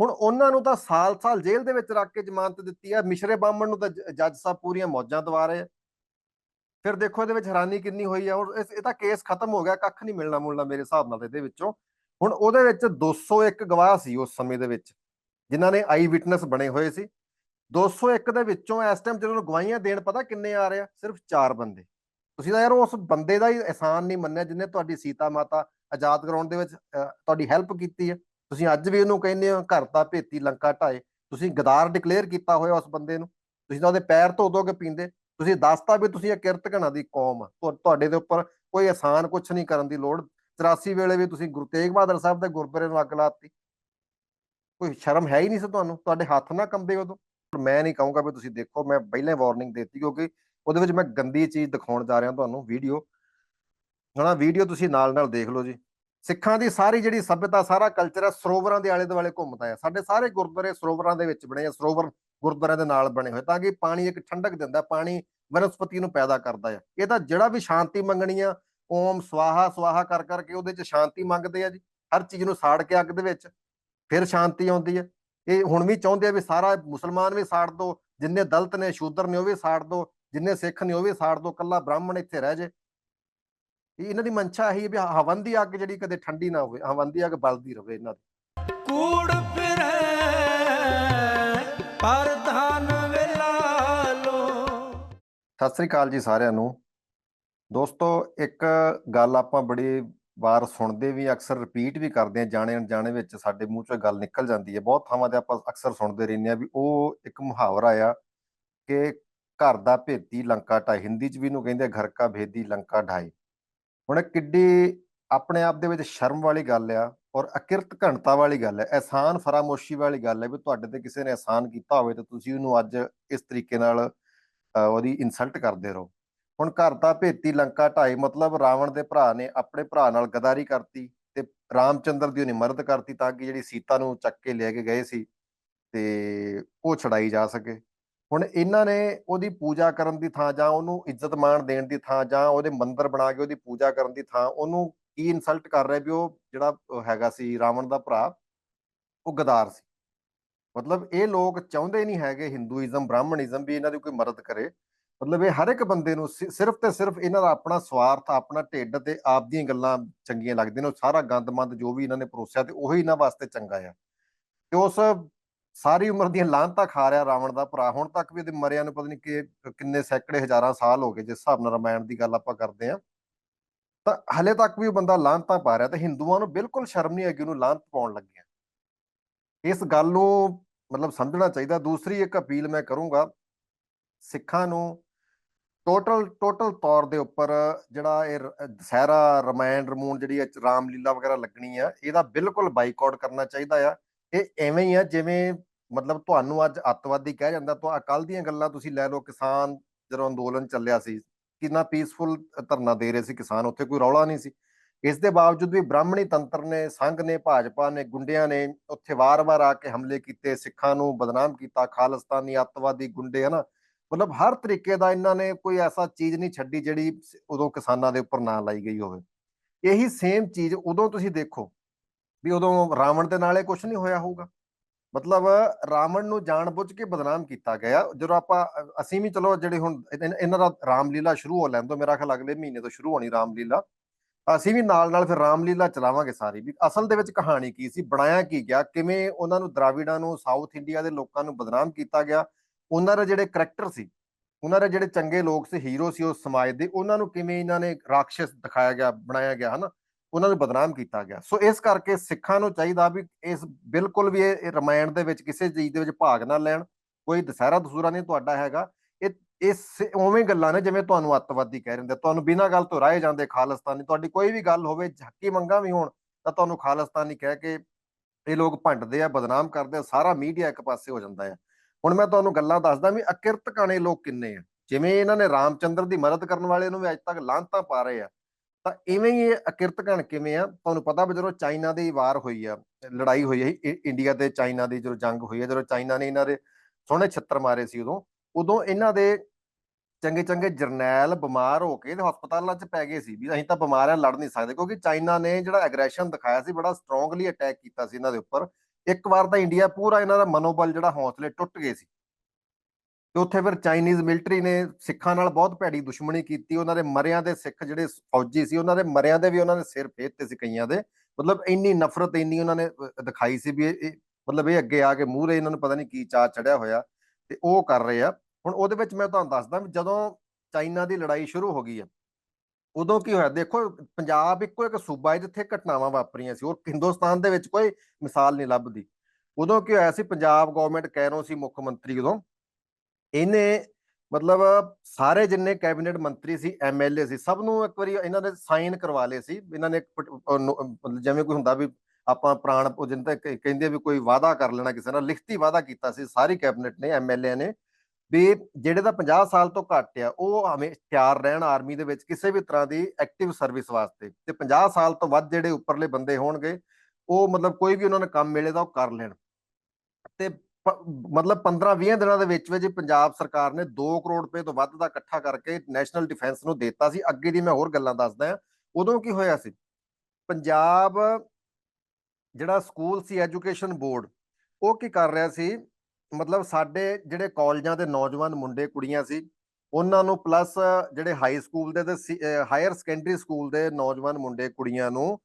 ਹੁਣ ਉਹਨਾਂ ਨੂੰ ਤਾਂ ਸਾਲ-ਸਾਲ ਜੇਲ੍ਹ ਦੇ ਵਿੱਚ ਰੱਖ ਕੇ ਜ਼ਮਾਨਤ ਦਿੱਤੀ ਆ ਮਿਸ਼ਰੇ ਬਾਹਮਣ ਨੂੰ ਤਾਂ ਜੱਜ ਸਾਹਿਬ ਪੂਰੀਆਂ ਮੌਜਾਂ ਦਵਾ ਰਹੇ ਆ। ਫਿਰ ਦੇਖੋ ਇਹਦੇ ਵਿੱਚ ਹੈਰਾਨੀ ਕਿੰਨੀ ਹੋਈ ਆ। ਹੁਣ ਇਸ- ਇਹ ਤਾਂ ਕੇਸ ਖਤਮ ਹੋ ਗਿਆ, ਕੱਖ ਨਹੀਂ ਮਿਲਣਾ ਮੁਲਣਾ ਮੇਰੇ ਹਿਸਾਬ ਨਾਲ ਇਹਦੇ ਵਿੱਚੋਂ। ਹੁਣ ਉਹਦੇ ਵਿੱਚ 201 ਗਵਾਹ ਸੀ ਉਸ ਸਮੇਂ ਦੇ ਵਿੱਚ, ਜਿਨ੍ਹਾਂ ਨੇ ਆਈ ਵਿਟਨੈਸ ਬਣੇ ਹੋਏ ਸੀ। 201 ਦੇ ਵਿੱਚੋਂ ਇਸ ਟਾਈਮ ਜਦੋਂ ਗਵਾਹੀਆਂ ਦੇਣ ਪਤਾ ਕਿੰਨੇ ਆ ਰਹੇ ਆ? ਸਿਰਫ 4 ਬੰਦੇ। ਤੁਸੀਂ ਤਾਂ ਯਾਰ ਉਸ ਬੰਦੇ ਦਾ ਹੀ ਅਹਿਸਾਨ ਨਹੀਂ ਮੰਨਿਆ ਜਿਹਨੇ ਤੁਹਾਡੀ ਸੀਤਾ ਮਾਤਾ ਆਜ਼ਾਦ ਕਰਾਉਣ ਦੇ ਵਿੱਚ ਤੁਹਾਡੀ ਹੈਲਪ ਕੀਤੀ ਹੈ। ਤੁਸੀਂ ਅੱਜ ਵੀ ਉਹਨੂੰ ਕਹਿੰਦੇ ਹੋ, ਘਰ ਦਾ ਭੇਤੀ ਲੰਕਾ ਢਾਏ। ਤੁਸੀਂ ਗਦਾਰ ਡਿਕਲੇਅਰ ਕੀਤਾ ਹੋਇਆ ਉਸ ਬੰਦੇ ਨੂੰ। ਤੁਸੀਂ ਤਾਂ ਉਹਦੇ ਪੈਰ ਧੋ ਧੋ ਕੇ ਪੀਂਦੇ। ਤੁਸੀਂ ਦੱਸਤਾ ਵੀ ਤੁਸੀਂ ਇਹ ਕਿਰਤਕਣਾ ਦੀ ਕੌਮ ਆ। ਤੁਹਾਡੇ ਦੇ ਉੱਪਰ ਕੋਈ ਆਸਾਨ ਕੁਝ ਨਹੀਂ ਕਰਨ ਦੀ ਲੋੜ। 84 ਵੇਲੇ ਵੀ ਤੁਸੀਂ ਗੁਰੂ ਤੇਗ ਬਹਾਦਰ ਸਾਹਿਬ ਦੇ ਗੁਰਦੁਆਰੇ ਨੂੰ ਅੱਗ ਲਾਤੀ। ਕੋਈ ਸ਼ਰਮ ਹੈ ਹੀ ਨਹੀਂ ਸੀ ਤੁਹਾਨੂੰ। ਤੁਹਾਡੇ ਹੱਥ ਨਾ ਕੰਬੇ ਉਦੋਂ। ਮੈਂ ਨਹੀਂ ਕਹੂੰਗਾ ਵੀ ਤੁਸੀਂ ਦੇਖੋ, ਮੈਂ ਪਹਿਲਾਂ ਵਾਰਨਿੰਗ ਦਿੱਤੀ ਕਿਉਂਕਿ ਉਹਦੇ ਵਿੱਚ ਮੈਂ ਗੰਦੀ ਚੀਜ਼ ਦਿਖਾਉਣ ਜਾ ਰਿਹਾ ਤੁਹਾਨੂੰ ਵੀਡੀਓ ਹਣਾ ਵੀਡੀਓ ਤੁਸੀਂ ਨਾਲ ਨਾਲ ਦੇਖ ਲਓ ਜੀ। ਸਿੱਖਾਂ ਦੀ ਸਾਰੀ ਜਿਹੜੀ ਸਭਿਅਤਾ, ਸਾਰਾ ਕਲਚਰ ਹੈ ਸਰੋਵਰਾਂ ਦੇ ਆਲੇ ਦੁਆਲੇ ਘੁੰਮਦਾ ਹੈ ਸਾਡੇ ਸਾਰੇ ਗੁਰਦੁਆਰੇ ਸਰੋਵਰਾਂ ਦੇ ਵਿੱਚ ਬਣੇ ਆ, ਸਰੋਵਰ ਗੁਰਦੁਆਰਿਆਂ ਦੇ ਨਾਲ ਬਣੇ ਹੋਏ, ਤਾਂ ਕਿ ਪਾਣੀ ਇੱਕ ਠੰਡਕ ਦਿੰਦਾ, ਪਾਣੀ ਵਨਸਪਤੀ ਨੂੰ ਪੈਦਾ ਕਰਦਾ ਹੈ ਇਹ ਤਾਂ ਜਿਹੜਾ ਵੀ ਸ਼ਾਂਤੀ ਮੰਗਣੀ ਆ, ਓਮ ਸਵਾਹਾ ਸਵਾਹਾ ਕਰ ਕਰਕੇ ਉਹਦੇ ਚ ਸ਼ਾਂਤੀ ਮੰਗਦੇ ਆ ਜੀ। ਹਰ ਚੀਜ਼ ਨੂੰ ਸਾੜ ਕੇ ਅੱਗ ਦੇ ਵਿੱਚ ਫਿਰ ਸ਼ਾਂਤੀ ਆਉਂਦੀ ਹੈ ਇਹ ਹੁਣ ਵੀ ਚਾਹੁੰਦੇ ਆ ਵੀ ਸਾਰਾ ਮੁਸਲਮਾਨ ਵੀ ਸਾੜ ਦੋ, ਜਿੰਨੇ ਦਲਤ ਨੇ, ਸ਼ੂਦਰ ਨੇ ਉਹ ਵੀ ਸਾੜ ਦੋ, ਜਿੰਨੇ ਸਿੱਖ ਨੇ ਉਹ ਵੀ ਸਾੜ ਦੋ, ਕੱਲਾ ਬ੍ਰਾਹਮਣ ਇੱਥੇ ਰਹਿ ਜੇ। ਇਹਨਾਂ ਦੀ ਮਨਸ਼ਾ ਇਹੀ ਹੈ ਵੀ ਹਵਨ ਦੀ ਅੱਗ ਜਿਹੜੀ ਕਦੇ ਠੰਡੀ ਨਾ ਹੋਵੇ ਹਵਨ ਦੀ ਅੱਗ ਬਲਦੀ ਰਹੇ ਇਹਨਾਂ ਦੀ। ਕੂੜ ਫਿਰੈ ਪਰ ਧਨ ਵੇਲਾ ਲੋ। ਸਤਿ ਸ੍ਰੀ ਅਕਾਲ ਜੀ ਸਾਰਿਆਂ ਨੂੰ। ਦੋਸਤੋ ਇੱਕ ਗੱਲ ਆਪਾਂ ਬੜੀ ਵਾਰ ਸੁਣਦੇ ਵੀ ਅਕਸਰ ਰਿਪੀਟ ਵੀ ਕਰਦੇ ਆ ਜਾਣੇ ਅਣਜਾਣੇ ਵਿੱਚ ਸਾਡੇ ਮੂੰਹ ਚੋਂ ਗੱਲ ਨਿਕਲ ਜਾਂਦੀ ਹੈ। ਬਹੁਤ ਥਾਵਾਂ ਤੇ ਆਪਾਂ ਅਕਸਰ ਸੁਣਦੇ ਰਹਿੰਦੇ ਆ ਵੀ ਉਹ ਇੱਕ ਮੁਹਾਵਰਾ ਆ ਕਿ ਘਰ ਦਾ ਭੇਤੀ ਲੰਕਾ ਢਾਈ ਹਿੰਦੀ ਚ ਵੀ ਇਹਨੂੰ ਕਹਿੰਦੇ ਘਰ ਕਾ ਭੇਦੀ ਲੰਕਾ ਢਾਈ। ਹੁਣ ਕਿੱਡੀ ਆਪਣੇ ਆਪ ਦੇ ਵਿੱਚ ਸ਼ਰਮ ਵਾਲੀ ਗੱਲ ਆ ਔਰ ਅਕਿਰਤ ਘਣਤਾ ਵਾਲੀ ਗੱਲ ਹੈ ਅਹਿਸਾਨ ਫਰਾਮੋਸ਼ੀ ਵਾਲੀ ਗੱਲ ਹੈ ਵੀ ਤੁਹਾਡੇ ਤੇ ਕਿਸੇ ਨੇ ਅਹਿਸਾਨ ਕੀਤਾ ਹੋਵੇ ਤਾਂ ਤੁਸੀਂ ਉਹਨੂੰ ਅੱਜ ਇਸ ਤਰੀਕੇ ਨਾਲ ਉਹਦੀ ਇਨਸਲਟ ਕਰਦੇ ਰਹੋ। ਹੁਣ ਘਰ ਦਾ ਭੇਤੀ ਲੰਕਾ ਢਾਈ, ਮਤਲਬ ਰਾਵਣ ਦੇ ਭਰਾ ਨੇ ਆਪਣੇ ਭਰਾ ਨਾਲ ਗਦਾਰੀ ਕਰਤੀ ਤੇ ਰਾਮਚੰਦਰ ਦੀ ਉਹਨੇ ਮਦਦ ਕਰਤੀ ਤਾਂ ਕਿ ਜਿਹੜੀ ਸੀਤਾ ਨੂੰ ਚੱਕ ਕੇ ਲੈ ਕੇ ਗਏ ਸੀ ਤੇ ਉਹ ਛੜਾਈ ਜਾ ਸਕੇ। ਹੁਣ ਇਹਨਾਂ ਨੇ ਉਹਦੀ ਪੂਜਾ ਕਰਨ ਦੀ ਥਾਂ ਜਾਂ ਉਹਨੂੰ ਇੱਜ਼ਤ ਮਾਣ ਦੇਣ ਦੀ ਥਾਂ ਜਾਂ ਉਹਦੇ ਮੰਦਰ ਬਣਾ ਕੇ ਉਹਦੀ ਪੂਜਾ ਕਰਨ ਦੀ ਥਾਂ, ਉਹਨੂੰ ਕੀ ਇਨਸਲਟ ਕਰ ਰਿਹਾ ਵੀ ਉਹ ਜਿਹੜਾ ਹੈਗਾ ਸੀ ਰਾਵਣ ਦਾ ਭਰਾ, ਉਹ ਗਦਾਰ ਸੀ। ਮਤਲਬ ਇਹ ਲੋਕ ਚਾਹੁੰਦੇ ਨਹੀਂ ਹੈਗੇ ਹਿੰਦੂਇਜ਼ਮ ਬ੍ਰਾਹਮਣਿਜ਼ਮ ਵੀ ਇਹਨਾਂ ਦੀ ਕੋਈ ਮਦਦ ਕਰੇ। ਮਤਲਬ ਇਹ ਹਰ ਇੱਕ ਬੰਦੇ ਨੂੰ ਸਿ- ਸਿਰਫ ਤੇ ਸਿਰਫ ਇਹਨਾਂ ਦਾ ਆਪਣਾ ਸਵਾਰਥ, ਆਪਣਾ ਢਿੱਡ ਤੇ ਆਪ ਦੀਆਂ ਗੱਲਾਂ ਚੰਗੀਆਂ ਲੱਗਦੀਆਂ ਨੇ, ਉਹ ਸਾਰਾ ਗੰਦਮੰਦ ਜੋ ਵੀ ਇਹਨਾਂ ਨੇ ਪਰੋਸਿਆ ਤੇ ਉਹੀ ਇਹਨਾਂ ਵਾਸਤੇ ਚੰਗਾ ਆ। ਤੇ ਉਸ ਸਾਰੀ ਉਮਰ ਦੀਆਂ ਲਾਹਨਤਾਂ ਖਾ ਰਿਹਾ ਰਾਵਣ ਦਾ ਭਰਾ। ਹੁਣ ਤੱਕ ਵੀ ਇਹਦੇ ਮਰਿਆ ਨੂੰ ਪਤਾ ਨਹੀਂ ਕਿ, ਕਿੰਨੇ ਸੈਂਕੜੇ ਹਜ਼ਾਰਾਂ ਸਾਲ ਹੋ ਗਏ, ਜਿਸ ਹਿਸਾਬ ਨਾਲ ਰਮਾਇਣ ਦੀ ਗੱਲ ਆਪਾਂ ਕਰਦੇ ਆ ਤਾਂ ਹਲੇ ਤੱਕ ਵੀ ਉਹ ਬੰਦਾ ਲਾਹਨਤਾਂ ਪਾ ਰਿਹਾ ਤੇ ਹਿੰਦੂਆਂ ਨੂੰ ਬਿਲਕੁਲ ਸ਼ਰਮ ਨਹੀਂ ਹੈਗੀ, ਉਹਨੂੰ ਲਾਹਨਤ ਪਾਉਣ ਲੱਗਿਆ। ਇਸ ਗੱਲ ਨੂੰ ਮਤਲਬ ਸਮਝਣਾ ਚਾਹੀਦਾ। ਦੂਸਰੀ ਇੱਕ ਅਪੀਲ ਮੈਂ ਕਰੂੰਗਾ, ਸਿੱਖਾਂ ਨੂੰ ਟੋਟਲ ਟੋਟਲ ਤੌਰ ਦੇ ਉੱਪਰ ਜਿਹੜਾ ਇਹ ਰ- ਦੁਸਹਿਰਾ, ਰਮਾਇਣ, ਰਮੂਨ ਜਿਹੜੀ ਇਹ 'ਚ ਰਾਮਲੀਲਾ ਵਗੈਰਾ ਲੱਗਣੀ ਆ, ਇਹਦਾ ਬਿਲਕੁਲ ਬਾਈਕਾਟ ਕਰਨਾ ਚਾਹੀਦਾ ਆ। ਇਹ ਐਵੇਂ ਹੀ ਆ, ਜਿਵੇਂ ਮਤਲਬ ਤੁਹਾਨੂੰ ਅੱਜ ਅੱਤਵਾਦੀ ਕਹਿ ਜਾਂਦਾ ਤਾਂ ਕੱਲ ਦੀਆਂ ਗੱਲਾਂ ਤੁਸੀਂ ਲੈ ਲਓ, ਕਿਸਾਨ ਜਦੋਂ ਅੰਦੋਲਨ ਚੱਲਿਆ ਸੀ, ਕਿੰਨਾ ਪੀਸਫੁਲ ਧਰਨਾ ਦੇ ਰਹੇ ਸੀ ਕਿਸਾਨ, ਉੱਥੇ ਕੋਈ ਰੌਲਾ ਨਹੀਂ ਸੀ। ਇਸ ਦੇ ਬਾਵਜੂਦ ਵੀ ਬ੍ਰਾਹਮਣੀ ਤੰਤਰ ਨੇ, ਸੰਘ ਨੇ, ਭਾਜਪਾ ਨੇ, ਗੁੰਡਿਆਂ ਨੇ ਉੱਥੇ ਵਾਰ-ਵਾਰ ਆ ਕੇ ਹਮਲੇ ਕੀਤੇ, ਸਿੱਖਾਂ ਨੂੰ ਬਦਨਾਮ ਕੀਤਾ, ਖਾਲਿਸਤਾਨੀ ਅੱਤਵਾਦੀ ਗੁੰਡੇ, ਹਨਾ? ਮਤਲਬ ਹਰ ਤਰੀਕੇ ਦਾ ਇਹਨਾਂ ਨੇ ਕੋਈ ਐਸਾ ਚੀਜ਼ ਨਹੀਂ ਛੱਡੀ ਜਿਹੜੀ ਉਦੋਂ ਕਿਸਾਨਾਂ ਦੇ ਉੱਪਰ ਨਾ ਲਾਈ ਗਈ ਹੋਵੇ। ਇਹੀ ਸੇਮ ਚੀਜ਼ ਉਦੋਂ ਤੁਸੀਂ ਦੇਖੋ, ਵੀ ਉਦੋਂ ਰਾਵਣ ਦੇ ਨਾਲੇ ਕੁਝ ਨਹੀਂ ਹੋਇਆ ਹੋਊਗਾ। ਮਤਲਬ ਰਾਵਣ ਨੂੰ ਜਾਣਬੁੱਝ ਕੇ ਬਦਨਾਮ ਕੀਤਾ ਗਿਆ। ਜਦੋਂ ਆਪਾਂ ਅਸੀਂ ਵੀ ਚਲੋ ਜਿਹੜੇ ਹੁਣ ਇਹਨਾਂ ਦਾ ਰਾਮਲੀਲਾ ਸ਼ੁਰੂ ਹੋ ਲੈਣ ਤੋਂ, ਮੇਰਾ ਖਿਆਲ ਅਗਲੇ ਮਹੀਨੇ ਤੋਂ ਸ਼ੁਰੂ ਹੋਣੀ ਰਾਮਲੀਲਾ। ਅਸੀਂ ਵੀ ਨਾਲ ਨਾਲ ਫਿਰ ਰਾਮਲੀਲਾ ਚਲਾਵਾਂਗੇ ਸਾਰੀ ਵੀ। ਅਸਲ ਦੇ ਵਿੱਚ ਕਹਾਣੀ ਕੀ ਸੀ, ਬਣਾਇਆ ਕੀ ਗਿਆ, ਕਿਵੇਂ ਉਹਨਾਂ ਨੂੰ ਦਰਾਵਿੜਾਂ ਨੂੰ, ਸਾਊਥ ਇੰਡੀਆ ਦੇ ਲੋਕਾਂ ਨੂੰ ਬਦਨਾਮ ਕੀਤਾ ਗਿਆ, ਉਹਨਾਂ ਦੇ ਜਿਹੜੇ ਕਰੈਕਟਰ ਸੀ, ਉਹਨਾਂ ਦੇ ਜਿਹੜੇ ਚੰਗੇ ਲੋਕ ਸੀ ਹੀਰੋ ਸੀ ਉਸ ਸਮਾਜ ਦੇ, ਉਹਨਾਂ ਨੂੰ ਕਿਵੇਂ ਇਹਨਾਂ ਨੇ ਰਾਖਸ਼ ਦਿਖਾਇਆ ਗਿਆ, ਬਣਾਇਆ ਗਿਆ, ਹਨਾ? ਉਹਨਾਂ ਨੂੰ ਬਦਨਾਮ ਕੀਤਾ ਗਿਆ। ਸੋ ਇਸ ਕਰਕੇ ਸਿੱਖਾਂ ਨੂੰ ਚਾਹੀਦਾ ਵੀ ਇਸ ਬਿਲਕੁਲ ਵੀ ਇਹ ਰਮਾਇਣ ਦੇ ਵਿੱਚ ਕਿਸੇ ਚੀਜ਼ ਦੇ ਵਿੱਚ ਭਾਗ ਨਾ ਲੈਣ। ਕੋਈ ਦਸਹਿਰਾ ਦਸੂਰਾ ਨਹੀਂ ਤੁਹਾਡਾ ਹੈਗਾ। ਇਹ ਇਸ ਉਵੇਂ ਗੱਲਾਂ ਨੇ ਜਿਵੇਂ ਤੁਹਾਨੂੰ ਅੱਤਵਾਦੀ ਕਹਿ ਰਹਿੰਦੇ ਤੁਹਾਨੂੰ ਬਿਨਾਂ ਗੱਲ ਤੋਂ ਰਾਏ ਜਾਂਦੇ ਖਾਲਿਸਤਾਨੀ। ਤੁਹਾਡੀ ਕੋਈ ਵੀ ਗੱਲ ਹੋਵੇ ਹੱਕੀ ਮੰਗਾ ਵੀ ਹੋਣ, ਤਾਂ ਤੁਹਾਨੂੰ ਖਾਲਿਸਤਾਨੀ ਕਹਿ ਕੇ ਇਹ ਲੋਕ ਭੰਡਦੇ ਆ, ਬਦਨਾਮ ਕਰਦੇ ਆ, ਸਾਰਾ ਮੀਡੀਆ ਇੱਕ ਪਾਸੇ ਹੋ ਜਾਂਦਾ ਹੈ ਹੁਣ ਮੈਂ ਤੁਹਾਨੂੰ ਗੱਲਾਂ ਦੱਸਦਾ ਵੀ ਅਕਿਰਤ ਕਾਣੇ ਲੋਕ ਕਿੰਨੇ ਆ? ਜਿਵੇਂ ਇਹਨਾਂ ਨੇ ਰਾਮਚੰਦਰ ਦੀ ਮਦਦ ਕਰਨ ਵਾਲੇ ਨੂੰ ਵੀ ਅੱਜ ਤੱਕ ਲਾਂਤਾਂ ਪਾ ਰਹੇ ਆ। ਤਾਂ ਇਵੇਂ ਹੀ ਇਹ ਅਕਿਰਤ ਕਣ ਕਿਵੇਂ ਆ? ਤੁਹਾਨੂੰ ਪਤਾ ਵੀ ਜਦੋਂ ਚਾਈਨਾ ਦੀ ਵਾਰ ਹੋਈ ਆ, ਲੜਾਈ ਹੋਈ ਹੈ ਇੰਡੀਆ ਤੇ ਚਾਈਨਾ ਦੀ ਜਦੋਂ ਜੰਗ ਹੋਈ ਹੈ ਜਦੋਂ ਚਾਈਨਾ ਨੇ ਇਹਨਾਂ ਦੇ ਸੋਹਣੇ ਛੱਤਰ ਮਾਰੇ ਸੀ ਉਦੋਂ ਉਦੋਂ ਇਹਨਾਂ ਦੇ ਚੰਗੇ ਚੰਗੇ ਜਰਨੈਲ ਬਿਮਾਰ ਹੋ ਕੇ ਹਸਪਤਾਲਾਂ 'ਚ ਪੈ ਗਏ ਸੀ ਵੀ ਅਸੀਂ ਤਾਂ ਬਿਮਾਰ ਆ, ਲੜ ਨਹੀਂ ਸਕਦੇ ਕਿਉਂਕਿ ਚਾਈਨਾ ਨੇ ਜਿਹੜਾ ਐਗਰੈਸ਼ਨ ਦਿਖਾਇਆ ਸੀ, ਬੜਾ ਸਟਰੋਂਗਲੀ ਅਟੈਕ ਕੀਤਾ ਸੀ ਇਹਨਾਂ ਦੇ ਉੱਪਰ। ਇੱਕ ਵਾਰ ਤਾਂ ਇੰਡੀਆ ਪੂਰਾ ਇਹਨਾਂ ਦਾ ਮਨੋਬਲ ਜਿਹੜਾ ਹੌਸਲੇ ਟੁੱਟ ਗਏ ਸੀ। ਤੇ ਉੱਥੇ ਫਿਰ ਚਾਈਨੀਜ਼ ਮਿਲਟਰੀ ਨੇ ਸਿੱਖਾਂ ਨਾਲ ਬਹੁਤ ਭੈੜੀ ਦੁਸ਼ਮਣੀ ਕੀਤੀ, ਉਹਨਾਂ ਦੇ ਮਰਿਆਂ ਦੇ ਸਿੱਖ ਜਿਹੜੇ ਫੌਜੀ ਸੀ, ਉਹਨਾਂ ਦੇ ਮਰਿਆਂ ਦੇ ਵੀ ਉਹਨਾਂ ਨੇ ਸਿਰ ਫੇਰਤੇ ਸੀ ਕਈਆਂ ਦੇ। ਮਤਲਬ ਇੰਨੀ ਨਫ਼ਰਤ, ਇੰਨੀ ਉਹਨਾਂ ਨੇ ਦਿਖਾਈ ਸੀ ਵੀ ਇਹ ਮਤਲਬ ਇਹ ਅੱਗੇ ਆ ਕੇ ਮੂਹਰੇ ਇਹਨਾਂ ਨੂੰ ਪਤਾ ਨਹੀਂ ਕੀ ਚਾਅ ਚੜਿਆ ਹੋਇਆ ਤੇ ਉਹ ਕਰ ਰਹੇ ਆ। ਹੁਣ ਉਹਦੇ ਵਿੱਚ ਮੈਂ ਤੁਹਾਨੂੰ ਦੱਸਦਾ ਵੀ ਜਦੋਂ ਚਾਈਨਾ ਦੀ ਲੜਾਈ ਸ਼ੁਰੂ ਹੋ ਗਈ ਆ, ਉਦੋਂ ਕੀ ਹੋਇਆ? ਦੇਖੋ, ਪੰਜਾਬ ਇੱਕੋ ਇੱਕ ਸੂਬਾ ਹੈ ਜਿੱਥੇ ਘਟਨਾਵਾਂ ਵਾਪਰੀਆਂ ਸੀ ਔਰ ਹਿੰਦੁਸਤਾਨ ਦੇ ਵਿੱਚ ਕੋਈ ਮਿਸਾਲ ਨਹੀਂ ਲੱਭਦੀ। ਉਦੋਂ ਕੀ ਹੋਇਆ ਸੀ? ਪੰਜਾਬ ਗਵਰਨਮੈਂਟ ਕੈਰੋ ਸੀ ਮੁੱਖ ਮੰਤਰੀ ਉਦੋਂ ਇਹਨੇ ਮਤਲਬ ਸਾਰੇ ਜਿੰਨੇ ਕੈਬਨਿਟ ਮੰਤਰੀ ਸੀ ਐਮਐਲਏ ਸੀ, ਸਭ ਨੂੰ ਇੱਕ ਵਾਰੀ ਇਹਨਾਂ ਨੇ ਸਾਈਨ ਕਰਵਾ ਲਏ ਸੀ, ਇਹਨਾਂ ਨੇ ਜਿਵੇਂ ਕੋਈ ਹੁੰਦਾ ਵੀ ਆਪਾਂ ਪ੍ਰਾਣ ਭੋਜਨ ਤੇ ਕਹਿੰਦੇ ਵੀ ਕੋਈ ਵਾਅਦਾ ਕਰ ਲੈਣਾ ਕਿਸੇ ਨਾਲ, ਲਿਖਤੀ ਵਾਅਦਾ ਕੀਤਾ ਸੀ, ਸਾਰੀ ਕੈਬਨਿਟ ਨੇ ਐਮਐਲਏ ਨੇ, ਵੀ ਜਿਹੜੇ ਦਾ 50 ਸਾਲ ਤੋਂ ਘੱਟ ਆ, ਉਹ ਹਮੇ ਤਿਆਰ ਰਹਿਣ ਆਰਮੀ ਦੇ ਵਿੱਚ ਕਿਸੇ ਵੀ ਤਰ੍ਹਾਂ ਦੀ ਐਕਟਿਵ ਸਰਵਿਸ ਵਾਸਤੇ, ਤੇ 50 ਸਾਲ ਤੋਂ ਵੱਧ ਜਿਹੜੇ ਉੱਪਰਲੇ ਬੰਦੇ ਹੋਣਗੇ, ਉਹ ਮਤਲਬ ਕੋਈ ਵੀ ਉਹਨਾਂ ਨੂੰ ਕੰਮ ਮਿਲੇ ਤਾਂ ਉਹ ਕਰ ਲੈਣ। ਤੇ ਮਤਲਬ 15-20 ਦਿਨਾਂ ਦੇ ਵਿੱਚ ਵਿੱਚ ਪੰਜਾਬ ਸਰਕਾਰ ਨੇ 2 ਕਰੋੜ ਰੁਪਏ ਤੋਂ ਵੱਧ ਦਾ ਇਕੱਠਾ ਕਰਕੇ ਨੈਸ਼ਨਲ ਡਿਫੈਂਸ ਨੂੰ ਦਿੱਤਾ ਸੀ। ਅੱਗੇ ਦੀ ਮੈਂ ਹੋਰ ਗੱਲਾਂ ਦੱਸਦਾ ਹਾਂ। ਉਦੋਂ ਕੀ ਹੋਇਆ ਸੀ? ਪੰਜਾਬ ਜਿਹੜਾ ਸਕੂਲ ਸੀ, ਐਜੂਕੇਸ਼ਨ ਬੋਰਡ, ਉਹ ਕੀ ਕਰ ਰਿਹਾ ਸੀ? ਮਤਲਬ ਸਾਡੇ ਜਿਹੜੇ ਕਾਲਜਾਂ ਦੇ ਨੌਜਵਾਨ ਮੁੰਡੇ, ਕੁੜੀਆਂ ਸੀ, ਉਹਨਾਂ ਨੂੰ ਪਲੱਸ ਜਿਹੜੇ ਹਾਈ ਸਕੂਲ ਦੇ ਤੇ ਹਾਇਰ ਸੈਕੰਡਰੀ ਸਕੂਲ ਦੇ ਨੌਜਵਾਨ ਮੁੰਡੇ, ਕੁੜੀਆਂ ਨੂੰ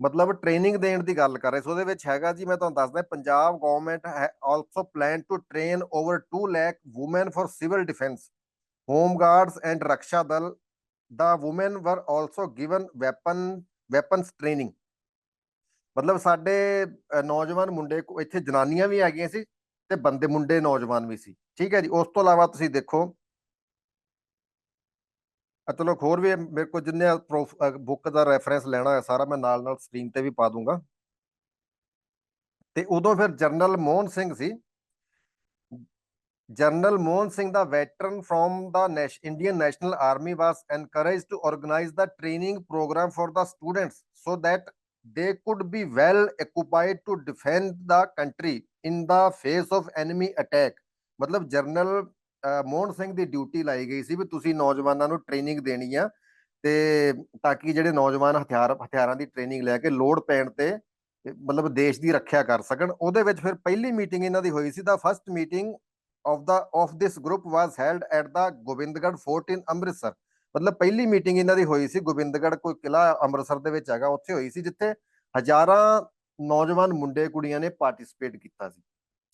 ਮਤਲਬ ਟ੍ਰੇਨਿੰਗ ਦੇਣ ਦੀ ਗੱਲ ਕਰ ਰਹੇ ਸੀ, ਉਹਦੇ ਵਿੱਚ ਹੈਗਾ ਜੀ, ਮੈਂ ਤੁਹਾਨੂੰ ਦੱਸਦਾ, Punjab government also plan to train over 2 lakh women for civil defence home guards and Raksha Dal the women were also given weapon weapons training ਮਤਲਬ ਸਾਡੇ ਨੌਜਵਾਨ ਮੁੰਡੇ ਇੱਥੇ ਜਨਾਨੀਆਂ ਵੀ ਹੈਗੀਆਂ ਸੀ ਤੇ ਬੰਦੇ, ਮੁੰਡੇ, ਨੌਜਵਾਨ ਵੀ ਸੀ। ਠੀਕ ਹੈ ਜੀ, ਉਸ ਤੋਂ ਇਲਾਵਾ ਤੁਸੀਂ ਦੇਖੋ ਅਤਲੋ ਹੋਰ ਵੀ ਮੇਰੇ ਕੋਲ ਜਿੰਨੇ ਬੁੱਕ ਦਾ ਰੈਫਰੈਂਸ ਲੈਣਾ ਹੈ ਸਾਰਾ ਮੈਂ ਨਾਲ ਨਾਲ ਸਕਰੀਨ ਤੇ ਵੀ ਪਾ ਦੂੰਗਾ ਤੇ ਉਦੋਂ ਫਿਰ general Mohan Singh C general Mohan Singh the veteran from the Indian National Army was encourage to organise the training programme for the students so that they could be well occupied to defend the country in the face of enemy attack ਮਤਲਬ general Mohan Singh ਦੀ duty ਲਾਈ ਗਈ ਸੀ ਵੀ ਤੁਸੀਂ ਨੌਜਵਾਨਾਂ ਨੂੰ training ਦੇਣੀ ਆ ਤੇ ਤਾਂ ਕਿ ਜਿਹੜੇ ਨੌਜਵਾਨ ਹਥਿਆਰ, ਹਥਿਆਰਾਂ ਦੀ ਟ੍ਰੇਨਿੰਗ ਲੈ ਕੇ ਲੋੜ ਪੈਣ ਤੇ ਮਤਲਬ ਦੇਸ਼ ਦੀ ਰੱਖਿਆ ਕਰ ਸਕਣ। ਉਹਦੇ ਵਿੱਚ ਫਿਰ ਪਹਿਲੀ ਮੀਟਿੰਗ ਇਹਨਾਂ ਦੀ ਹੋਈ ਸੀ the first meeting of the of this group was held at the Gobindgarh fort in Amritsar. ਮਤਲਬ ਪਹਿਲੀ ਮੀਟਿੰਗ ਇਹਨਾਂ ਦੀ ਹੋਈ ਸੀ, ਗੋਬਿੰਦਗੜ੍ਹ ਕੋਈ ਕਿਲਾ ਅੰਮ੍ਰਿਤਸਰ ਦੇ ਵਿੱਚ ਹੈਗਾ, ਉੱਥੇ ਹੋਈ ਸੀ, ਜਿੱਥੇ ਹਜ਼ਾਰਾਂ ਨੌਜਵਾਨ ਮੁੰਡੇ ਕੁੜੀਆਂ ਨੇ ਪਾਰਟਿਸਿਪੇਟ ਕੀਤਾ ਸੀ।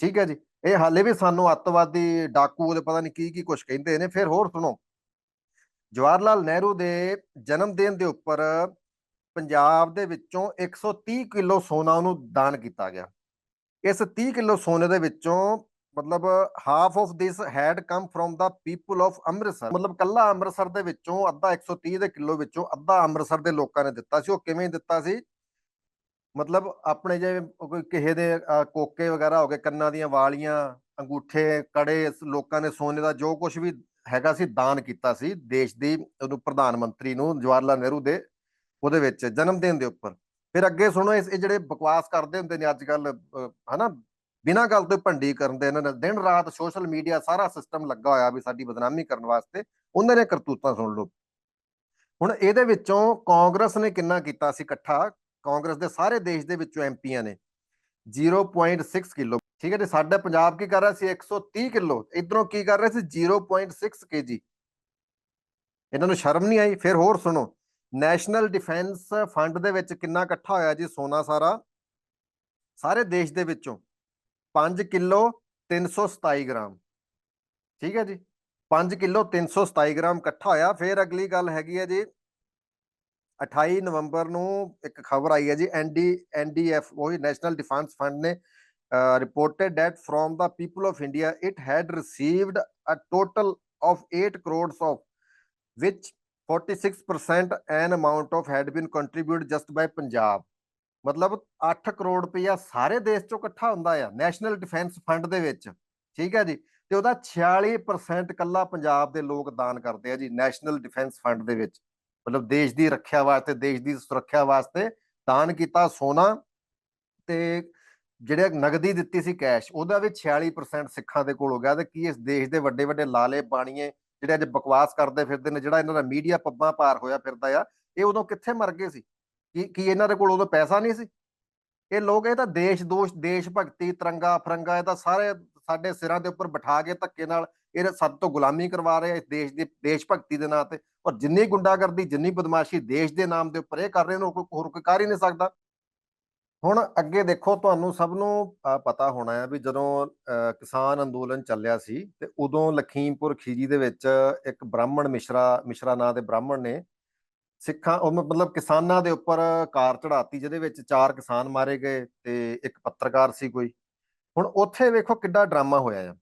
ਠੀਕ ਹੈ ਜੀ। ਇਹ ਹਾਲੇ ਵੀ ਸਾਨੂੰ ਅੱਤਵਾਦੀ ਡਾਕੂ ਉਹਦੇ ਪਤਾ ਨਹੀਂ ਕੀ ਕੀ ਕੁਝ ਕਹਿੰਦੇ ਨੇ। ਫਿਰ ਹੋਰ ਸੁਣੋ। ਜਵਾਹਰ ਲਾਲ ਨਹਿਰੂ ਦੇ ਜਨਮ ਦਿਨ ਦੇ ਉੱਪਰ ਪੰਜਾਬ ਦੇ ਵਿੱਚੋਂ 130 ਕਿਲੋ ਸੋਨਾ ਉਹਨੂੰ ਦਾਨ ਕੀਤਾ ਗਿਆ। ਇਸ 30 ਕਿਲੋ ਸੋਨੇ ਦੇ ਵਿੱਚੋਂ ਮਤਲਬ half of this had come from the people of Amritsar. ਮਤਲਬ ਕੱਲਾ ਅੰਮ੍ਰਿਤਸਰ ਦੇ ਵਿੱਚੋਂ ਅੱਧਾ 130 ਦੇ ਕਿਲੋ ਵਿੱਚੋਂ ਅੱਧਾ ਅੰਮ੍ਰਿਤਸਰ ਦੇ ਲੋਕਾਂ ਨੇ ਦਿੱਤਾ ਸੀ। ਉਹ ਕਿਵੇਂ ਦਿੱਤਾ ਸੀ? ਮਤਲਬ ਆਪਣੇ ਜੇ ਕੋਈ ਕਿਸੇ ਦੇ ਕੋਕੇ ਵਗੈਰਾ ਹੋ ਗਏ, ਕੰਨਾਂ ਦੀਆਂ ਵਾਲੀਆਂ, ਅੰਗੂਠੇ, ਕੜੇ ਲੋਕਾਂ ਨੇ ਸੋਨੇ ਦਾ ਜੋ ਕੁਝ ਵੀ ਹੈਗਾ ਸੀ, ਦਾਨ ਕੀਤਾ ਸੀ ਦੇਸ਼ ਦੀ, ਉਹਨੂੰ ਪ੍ਰਧਾਨ ਮੰਤਰੀ ਨੂੰ ਜਵਾਹਰ ਲਾਲ ਨਹਿਰੂ ਦੇ, ਉਹਦੇ ਵਿੱਚ, ਜਨਮ ਦਿਨ ਦੇ ਉੱਪਰ। ਫਿਰ ਅੱਗੇ ਸੁਣੋ, ਇਸ, ਇਹ ਜਿਹੜੇ ਬਕਵਾਸ ਕਰਦੇ ਹੁੰਦੇ ਨੇ ਅੱਜ ਕੱਲ ਹਨਾ, ਬਿਨਾਂ ਗੱਲ ਤੋਂ ਭੰਡੀ ਕਰਨ ਦੇ, ਇਹਨਾਂ ਨੇ ਦਿਨ ਰਾਤ ਸੋਸ਼ਲ ਮੀਡੀਆ ਸਾਰਾ ਸਿਸਟਮ ਲੱਗਾ ਹੋਇਆ ਵੀ ਸਾਡੀ ਬਦਨਾਮੀ ਕਰਨ ਵਾਸਤੇ, ਉਹਨਾਂ ਨੇ ਕਰਤੂਤਾਂ ਸੁਣ ਲਓ। ਹੁਣ ਇਹਦੇ ਵਿੱਚੋਂ ਕਾਂਗਰਸ ਨੇ ਕਿੰਨਾ ਕੀਤਾ ਸੀ ਇਕੱਠਾ? ਕਾਂਗਰਸ ਦੇ ਸਾਰੇ ਦੇਸ਼ ਦੇ ਵਿੱਚੋਂ ਐਮਪੀਆਂ ਨੇ। 0.6 ਕਿਲੋ। ਠੀਕ ਹੈ ਜੀ, ਸਾਡਾ ਪੰਜਾਬ ਕੀ ਕਰ ਰਿਹਾ ਸੀ? 130 ਕਿਲੋ। ਇਧਰੋਂ ਕੀ ਕਰ ਰਿਹਾ ਸੀ? 0.6 ਕੇਜੀ। ਇਹਨਾਂ ਨੂੰ ਸ਼ਰਮ ਨਹੀਂ ਆਈ? ਫਿਰ ਹੋਰ ਸੁਣੋ। ਨੈਸ਼ਨਲ ਡਿਫੈਂਸ ਫੰਡ ਦੇ ਵਿੱਚ ਕਿੰਨਾ ਇਕੱਠਾ ਹੋਇਆ ਜੀ ਸੋਨਾ ਸਾਰਾ? ਸਾਰੇ ਦੇਸ਼ ਦੇ ਵਿੱਚੋਂ। 5 ਕਿਲੋ 327 ਗ੍ਰਾਮ। ਠੀਕ ਹੈ ਜੀ। 5 ਕਿਲੋ 327 ਗ੍ਰਾਮ ਇਕੱਠਾ ਹੋਇਆ। ਫਿਰ ਅਗਲੀ ਗੱਲ ਹੈਗੀ ਹੈ ਜੀ 28 ਨਵੰਬਰ ਨੂੰ ਇੱਕ ਖਬਰ ਆਈ ਹੈ ਜੀ ਐਨਡੀ ਐਨਡੀਐਫ ਉਹੀ ਨੈਸ਼ਨਲ ਡਿਫੈਂਸ ਫੰਡ ਨੇ reported that from the people of India, it had received a total of 8 crores of, which 46% an amount of had been contributed just by Punjab. ਮਤਲਬ 8 ਕਰੋੜ ਰੁਪਇਆ ਸਾਰੇ ਦੇਸ਼ ਚੋਂ ਇਕੱਠਾ ਹੁੰਦਾ ਆ, ਨੈਸ਼ਨਲ ਡਿਫੈਂਸ ਫੰਡ ਦੇ ਵਿੱਚ, ਠੀਕ ਹੈ ਜੀ? ਤੇ ਉਹਦਾ 46% ਕੱਲਾ ਪੰਜਾਬ ਦੇ ਲੋਕ ਦਾਨ ਕਰਦੇ ਆ ਜੀ, ਨੈਸ਼ਨਲ ਡਿਫੈਂਸ ਫੰਡ ਦੇ ਵਿੱਚ। ਮਤਲਬ ਦੇਸ਼ ਦੀ ਰੱਖਿਆ ਵਾਸਤੇ, ਦੇਸ਼ ਦੀ ਸੁਰੱਖਿਆ ਵਾਸਤੇ ਦਾਨ ਕੀਤਾ ਸੋਨਾ ਤੇ ਜਿਹੜੇ ਨਗਦੀ ਦਿੱਤੀ ਸੀ ਕੈਸ਼ ਉਹਦਾ ਵੀ 46% ਸਿੱਖਾਂ ਦੇ ਕੋਲ ਹੋ ਗਿਆ ਤੇ ਕੀ ਇਸ ਦੇਸ਼ ਦੇ ਵੱਡੇ ਵੱਡੇ ਲਾਲੇ ਬਾਣੀਏ ਜਿਹੜੇ ਅੱਜ ਬਕਵਾਸ ਕਰਦੇ ਫਿਰਦੇ ਨੇ, ਜਿਹੜਾ ਇਹਨਾਂ ਦਾ ਮੀਡੀਆ ਪੱਬਾਂ ਪਾਰ ਹੋਇਆ ਫਿਰਦਾ ਆ, ਇਹ ਉਦੋਂ ਕਿੱਥੇ ਮਰ ਗਏ ਸੀ? ਕੀ ਕੀ ਇਹਨਾਂ ਦੇ ਕੋਲ ਉਦੋਂ ਪੈਸਾ ਨਹੀਂ ਸੀ? ਇਹ ਲੋਕ, ਇਹ ਤਾਂ ਦੇਸ਼ ਦੋਸ਼, ਦੇਸ਼ ਭਗਤੀ, ਤਿਰੰਗਾ, ਫਰੰਗਾ, ਇਹ ਤਾਂ ਸਾਰੇ ਸਾਡੇ ਸਿਰਾਂ ਦੇ ਉੱਪਰ ਬਿਠਾ ਕੇ ਧੱਕੇ ਨਾਲ ਇਹ ਸਾਡੇ ਤੋਂ ਗੁਲਾਮੀ ਕਰਵਾ ਰਹੇ ਆ ਇਸ ਦੇਸ਼ ਦੀ ਦੇਸ਼ ਭਗਤੀ ਦੇ ਨਾਂ ਤੇ। ਔਰ ਜਿੰਨੀ ਗੁੰਡਾਗਰਦੀ ਜਿੰਨੀ ਬਦਮਾਸ਼ੀ ਦੇਸ਼ ਦੇ ਨਾਮ ਦੇ ਉੱਪਰ ਇਹ ਕਰ ਰਹੇ ਨੇ ਕੋਈ ਹੋਰ ਕੋਈ ਕਰ ਹੀ ਨਹੀਂ ਸਕਦਾ। ਹੁਣ ਅੱਗੇ ਦੇਖੋ ਤੁਹਾਨੂੰ ਸਭ ਨੂੰ ਪਤਾ ਹੋਣਾ ਹੈ ਵੀ ਜਦੋਂ ਅਹ, ਕਿਸਾਨ ਅੰਦੋਲਨ ਚੱਲਿਆ ਸੀ ਤੇ ਉਦੋਂ ਲਖੀਮਪੁਰ ਖੀਜੀ ਦੇ ਵਿੱਚ ਇੱਕ ਬ੍ਰਾਹਮਣ ਮਿਸ਼ਰਾ ਮਿਸ਼ਰਾ ਨਾਂ ਦੇ ਬ੍ਰਾਹਮਣ ਨੇ ਸਿੱਖਾਂ ਉਹ ਮਤਲਬ ਕਿਸਾਨਾਂ ਦੇ ਉੱਪਰ ਕਾਰ ਚੜਾਤੀ ਜਿਹਦੇ ਵਿੱਚ ਚਾਰ ਕਿਸਾਨ ਮਾਰੇ ਗਏ ਤੇ ਇੱਕ ਪੱਤਰਕਾਰ ਸੀ ਕੋਈ। ਹੁਣ ਉੱਥੇ ਵੇਖੋ ਕਿੱਡਾ ਡਰਾਮਾ ਹੋਇਆ ਆ।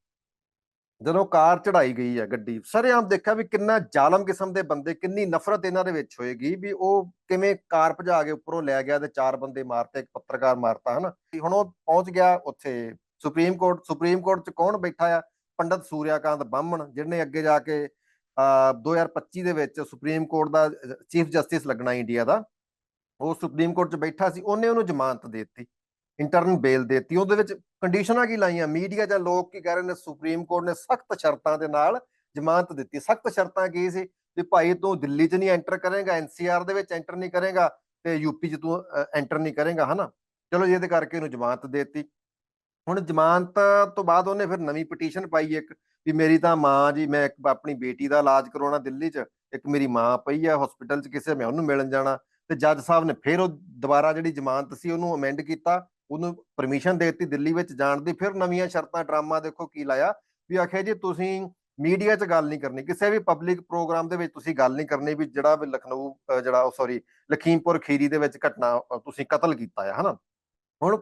ਜਦੋਂ ਕਾਰ ਚੜਾਈ ਗਈ ਆ ਗੱਡੀ ਸਰੇਆਮ ਦੇਖਿਆ ਵੀ ਕਿੰਨਾ ਜ਼ਾਲਮ ਕਿਸਮ ਦੇ ਬੰਦੇ, ਕਿੰਨੀ ਨਫ਼ਰਤ ਇਹਨਾਂ ਦੇ ਵਿੱਚ ਹੋਏਗੀ ਵੀ ਉਹ ਕਿਵੇਂ ਕਾਰ ਭਜਾ ਕੇ ਉੱਪਰੋਂ ਲੈ ਗਿਆ ਤੇ ਚਾਰ ਬੰਦੇ ਮਾਰਤੇ, ਇੱਕ ਪੱਤਰਕਾਰ ਮਾਰਤਾ, ਹਨਾ? ਹੁਣ ਉਹ ਪਹੁੰਚ ਗਿਆ ਉੱਥੇ, ਸੁਪਰੀਮ ਕੋਰਟ ਸੁਪਰੀਮ ਕੋਰਟ 'ਚ ਕੌਣ ਬੈਠਾ ਆ? ਪੰਡਤ ਸੂਰਿਆਕਾਂਤ ਬਾਹਮਣ, ਜਿਹਨੇ ਅੱਗੇ ਜਾ ਕੇ, ਅਹ 2025 ਦੇ ਵਿੱਚ ਸੁਪਰੀਮ ਕੋਰਟ ਦਾ ਚੀਫ ਜਸਟਿਸ ਲੱਗਣਾ ਇੰਡੀਆ ਦਾ, ਉਹ ਸੁਪਰੀਮ ਕੋਰਟ 'ਚ ਬੈਠਾ ਸੀ, ਉਹਨੇ ਉਹਨੂੰ ਜ਼ਮਾਨਤ ਦੇ ਦਿੱਤੀ। ਇੰਟਰਨ ਬੇਲ ਦੇ ਦਿੱਤੀ। ਉਹਦੇ ਵਿੱਚ ਕੰਡੀਸ਼ਨਾਂ ਕੀ ਲਾਈਆਂ? ਮੀਡੀਆ ਜਾਂ ਲੋਕ ਕੀ ਕਹਿ ਰਹੇ ਨੇ? ਸੁਪਰੀਮ ਕੋਰਟ ਨੇ ਸਖਤ ਸ਼ਰਤਾਂ ਦੇ ਨਾਲ ਜ਼ਮਾਨਤ ਦਿੱਤੀ। ਸਖਤ ਸ਼ਰਤਾਂ ਕੀ ਸੀ? ਵੀ ਭਾਈ ਤੂੰ ਦਿੱਲੀ 'ਚ ਨਹੀਂ ਐਂਟਰ ਕਰੇਗਾ ਐਨਸੀਆਰ ਦੇ ਵਿੱਚ ਐਂਟਰ ਨਹੀਂ ਕਰੇਗਾ ਤੇ ਯੂਪੀ 'ਚ ਤੂੰ ਐਂਟਰ ਨਹੀਂ ਕਰੇਗਾ, ਹਨਾ? ਚਲੋ ਇਹਦੇ ਕਰਕੇ ਇਹਨੂੰ ਜ਼ਮਾਨਤ ਦੇ ਦਿੱਤੀ। ਹੁਣ ਜ਼ਮਾਨਤ ਤੋਂ ਬਾਅਦ ਉਹਨੇ ਫਿਰ ਨਵੀਂ ਪਟੀਸ਼ਨ ਪਾਈ ਇੱਕ, ਵੀ ਮੇਰੀ ਤਾਂ ਮਾਂ ਜੀ, ਮੈਂ ਇੱਕ ਆਪਣੀ ਬੇਟੀ ਦਾ ਇਲਾਜ ਕਰਾਉਣਾ ਦਿੱਲੀ 'ਚ, ਇੱਕ ਮੇਰੀ ਮਾਂ ਪਈ ਆ ਹਸਪੀਟਲ 'ਚ ਕਿਸੇ, ਮੈਂ ਉਹਨੂੰ ਮਿਲਣ ਜਾਣਾ। ਤੇ ਜੱਜ ਸਾਹਿਬ ਨੇ ਫਿਰ ਉਹ ਦੁਬਾਰਾ ਜਿਹੜੀ ਜ਼ਮਾਨਤ ਸੀ ਉਹਨੂੰ ਅਮੈਂਡ ਕੀਤਾ। ਉਹਨੂੰ ਪਰਮਿਸ਼ਨ ਦੇ ਦਿੱਤੀ ਦਿੱਲੀ ਵਿੱਚ ਜਾਣ ਦੀ, ਫਿਰ ਨਵੀਆਂ ਸ਼ਰਤਾਂ, ਡਰਾਮਾ ਦੇਖੋ ਕੀ ਲਾਇਆ, ਵੀ ਆਖਿਆ ਜੀ ਤੁਸੀਂ ਮੀਡੀਆ 'ਚ ਗੱਲ ਨਹੀਂ ਕਰਨੀ, ਕਿਸੇ ਵੀ ਪਬਲਿਕ ਪ੍ਰੋਗਰਾਮ ਦੇ ਵਿੱਚ ਤੁਸੀਂ ਗੱਲ ਨਹੀਂ ਕਰਨੀ ਵੀ ਜਿਹੜਾ ਵੀ ਲਖਨਊ ਜਿਹੜਾ ਉਹ ਸੌਰੀ ਲਖੀਮਪੁਰ ਖੀਰੀ ਦੇ ਵਿੱਚ ਘਟਨਾ ਤੁਸੀਂ ਕਤਲ ਕੀਤਾ ਹੈ ਹਨਾ? ਹੁਣ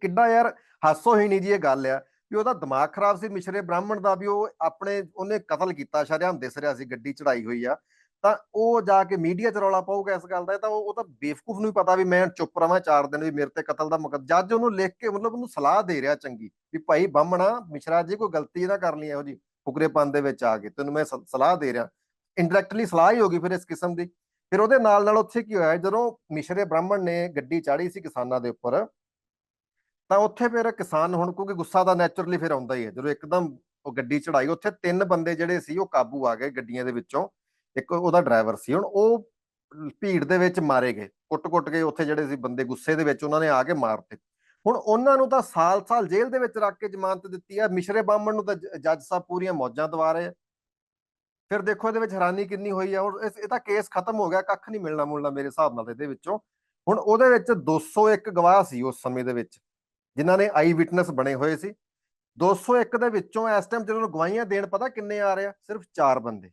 ਕਿੱਡਾ ਯਾਰ ਹਾਸੋ ਹੀ ਨਹੀਂ ਜੀ ਇਹ ਗੱਲ ਆ, ਵੀ ਉਹਦਾ ਦਿਮਾਗ ਖਰਾਬ ਸੀ, ਮਿਸ਼ਰੇ ਬ੍ਰਾਹਮਣ ਦਾ ਵੀ ਉਹ ਆਪਣੇ, ਉਹਨੇ ਕਤਲ ਕੀਤਾ, ਸ਼ਰੇਆਮ ਦਿਸ ਰਿਹਾ ਸੀ, ਗੱਡੀ ਚੜਾਈ ਹੋਈ ਆ। ਤਾਂ ਉਹ ਜਾ ਕੇ ਮੀਡੀਆ 'ਚ ਰੌਲਾ ਪਾਊਗਾ ਇਸ ਗੱਲ ਦਾ, ਤਾਂ ਉਹ ਤਾਂ ਬੇਵਕੂਫ ਨੂੰ ਵੀ ਪਤਾ ਵੀ ਮੈਂ ਚੁੱਪ ਰਵਾਂ ਚਾਰ ਦਿਨ ਵੀ ਮੇਰੇ ਤੇ ਕਤਲ ਦਾ ਮੁਕੱਦ, ਜੱਜ ਉਹਨੂੰ ਲਿਖ ਕੇ ਮਤਲਬ ਉਹਨੂੰ ਸਲਾਹ ਦੇ ਰਿਹਾ ਚੰਗੀ, ਵੀ ਭਾਈ ਬਾਹਮਣਾ ਮਿਸ਼ਰਾ ਜੀ ਕੋਈ ਗਲਤੀ ਨਾ ਕਰ ਲਈ ਇਹੋ ਜੀ ਫੁਕਰੇਪਨ ਦੇ ਵਿੱਚ ਆ ਕੇ, ਤੈਨੂੰ ਮੈਂ ਸਲਾਹ ਦੇ ਰਿਹਾ। ਇੰਡਾਇਰੈਕਟਲੀ ਸਲਾਹ ਹੀ ਹੋ ਗਈ ਫਿਰ ਇਸ ਕਿਸਮ ਦੀ। ਫਿਰ ਉਹਦੇ ਨਾਲ ਨਾਲ ਉੱਥੇ ਕੀ ਹੋਇਆ, ਜਦੋਂ ਮਿਸ਼ਰੇ ਬ੍ਰਾਹਮਣ ਨੇ ਗੱਡੀ ਚਾੜੀ ਸੀ ਕਿਸਾਨਾਂ ਦੇ ਉੱਪਰ, ਤਾਂ ਉੱਥੇ ਫਿਰ ਕਿਸਾਨ ਹੁਣ ਕਿਉਂਕਿ ਗੁੱਸਾ ਦਾ ਨੈਚੁਰਲੀ ਫਿਰ ਆਉਂਦਾ ਹੀ ਹੈ, ਜਦੋਂ ਇੱਕਦਮ ਉਹ ਗੱਡੀ ਚੜਾਈ ਉੱਥੇ ਤਿੰਨ ਬੰਦੇ ਜਿਹੜੇ ਸੀ ਉਹ ਕਾਬੂ ਆ ਗਏ ਗੱਡੀਆਂ ਦੇ ਵਿੱਚੋਂ। ਇੱਕ ਉਹਦਾ ਡਰਾਈਵਰ ਸੀ, ਹੁਣ ਉਹ ਭੀੜ ਦੇ ਵਿੱਚ ਮਾਰੇ ਗਏ, ਕੁੱਟ-ਕੁੱਟ ਕੇ ਉੱਥੇ ਜਿਹੜੇ ਸੀ ਬੰਦੇ ਗੁੱਸੇ ਦੇ ਵਿੱਚ ਉਹਨਾਂ ਨੇ ਆ ਕੇ ਮਾਰਤੇ ਹੁਣ ਉਹਨਾਂ ਨੂੰ ਤਾਂ ਸਾਲ-ਸਾਲ ਜੇਲ੍ਹ ਦੇ ਵਿੱਚ ਰੱਖ ਕੇ ਜ਼ਮਾਨਤ ਦਿੱਤੀ ਹੈ ਮਿਸ਼ਰੇ ਬਾਹਮਣ ਨੂੰ ਤਾਂ ਜੱਜ ਸਾਹਿਬ ਪੂਰੀਆਂ ਮੌਜਾਂ ਦਵਾ ਰਹੇ ਫਿਰ ਦੇਖੋ ਇਹਦੇ ਵਿੱਚ ਹੈਰਾਨੀ ਕਿੰਨੀ ਹੋਈ ਆ, ਹੁਣ ਇਹ ਤਾਂ ਕੇਸ ਖਤਮ ਹੋ ਗਿਆ, ਕੱਖ ਨਹੀਂ ਮਿਲਣਾ ਮੁਲਣਾ ਮੇਰੇ ਹਿਸਾਬ ਨਾਲ ਇਹਦੇ ਵਿੱਚੋਂ। ਹੁਣ ਉਹਦੇ ਵਿੱਚ 201 ਗਵਾਹ ਸੀ ਉਸ ਸਮੇਂ ਦੇ ਵਿੱਚ, ਜਿਨ੍ਹਾਂ ਨੇ ਆਈ ਵਿਟਨੈਸ ਬਣੇ ਹੋਏ ਸੀ। 201 ਦੇ ਵਿੱਚੋਂ ਇਸ ਟਾਈਮ ਜਦੋਂ ਗਵਾਹੀਆਂ ਦੇਣ ਪਤਾ ਕਿੰਨੇ ਆ ਰਹੇ ਆ? ਸਿਰਫ 4 ਬੰਦੇ।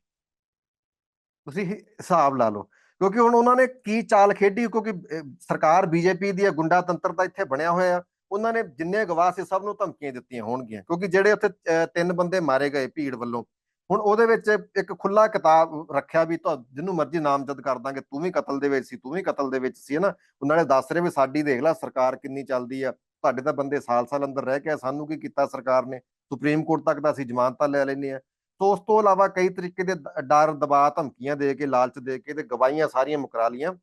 ਤੁਸੀਂ ਹਿਸਾਬ ਲਾ ਲਓ ਕਿਉਂਕਿ ਹੁਣ ਉਹਨਾਂ ਨੇ ਕੀ ਚਾਲ ਖੇਡੀ ਕਿਉਂਕਿ ਅਹ, ਸਰਕਾਰ ਬੀਜੇਪੀ ਦੀ ਗੁੰਡਾ ਤੰਤਰ ਦਾ ਇੱਥੇ ਬਣਿਆ ਹੋਇਆ ਉਹਨਾਂ ਨੇ ਜਿੰਨੇ ਗਵਾਹ ਸੀ ਸਭ ਨੂੰ ਧਮਕੀਆਂ ਦਿੱਤੀਆਂ ਹੋਣਗੀਆਂ ਕਿਉਂਕਿ ਜਿਹੜੇ ਉੱਥੇ ਅਹ, ਤਿੰਨ ਬੰਦੇ ਮਾਰੇ ਗਏ ਭੀੜ ਵੱਲੋਂ ਹੁਣ ਉਹਦੇ ਵਿੱਚ ਇੱਕ ਖੁੱਲਾ ਕਿਤਾਬ ਰੱਖਿਆ ਵੀ ਤੁਹਾ ਜਿਹਨੂੰ ਮਰਜ਼ੀ ਨਾਮਜ਼ਦ ਕਰ ਦਾਂਗੇ ਤੂੰ ਵੀ ਕਤਲ ਦੇ ਵਿੱਚ ਸੀ ਤੂੰ ਵੀ ਕਤਲ ਦੇ ਵਿੱਚ ਸੀ ਨਾ ਉਹਨਾਂ ਨੇ ਦੱਸ ਰਹੇ ਵੀ ਸਾਡੀ ਦੇਖ ਲੈ ਸਰਕਾਰ ਕਿੰਨੀ ਚੱਲਦੀ ਆ ਤੁਹਾਡੇ ਤਾਂ ਬੰਦੇ ਸਾਲ-ਸਾਲ ਅੰਦਰ ਰਹਿ ਕੇ ਸਾਨੂੰ ਕੀ ਕੀਤਾ ਸਰਕਾਰ ਨੇ ਸੁਪਰੀਮ ਕੋਰਟ ਤੱਕ ਤਾਂ ਅਸੀਂ ਜ਼ਮਾਨਤਾਂ ਲੈ ਲੈਂਦੇ ਆ ਸੋ ਉਸ ਤੋਂ ਇਲਾਵਾ ਕਈ ਤਰੀਕੇ ਦੇ ਡਰ, ਦਬਾਅ, ਧਮਕੀਆਂ ਦੇ ਕੇ, ਲਾਲਚ ਦੇ ਕੇ ਤੇ ਗਵਾਹੀਆਂ ਸਾਰੀਆਂ ਮੁਕਰਾ ਲੀਆਂ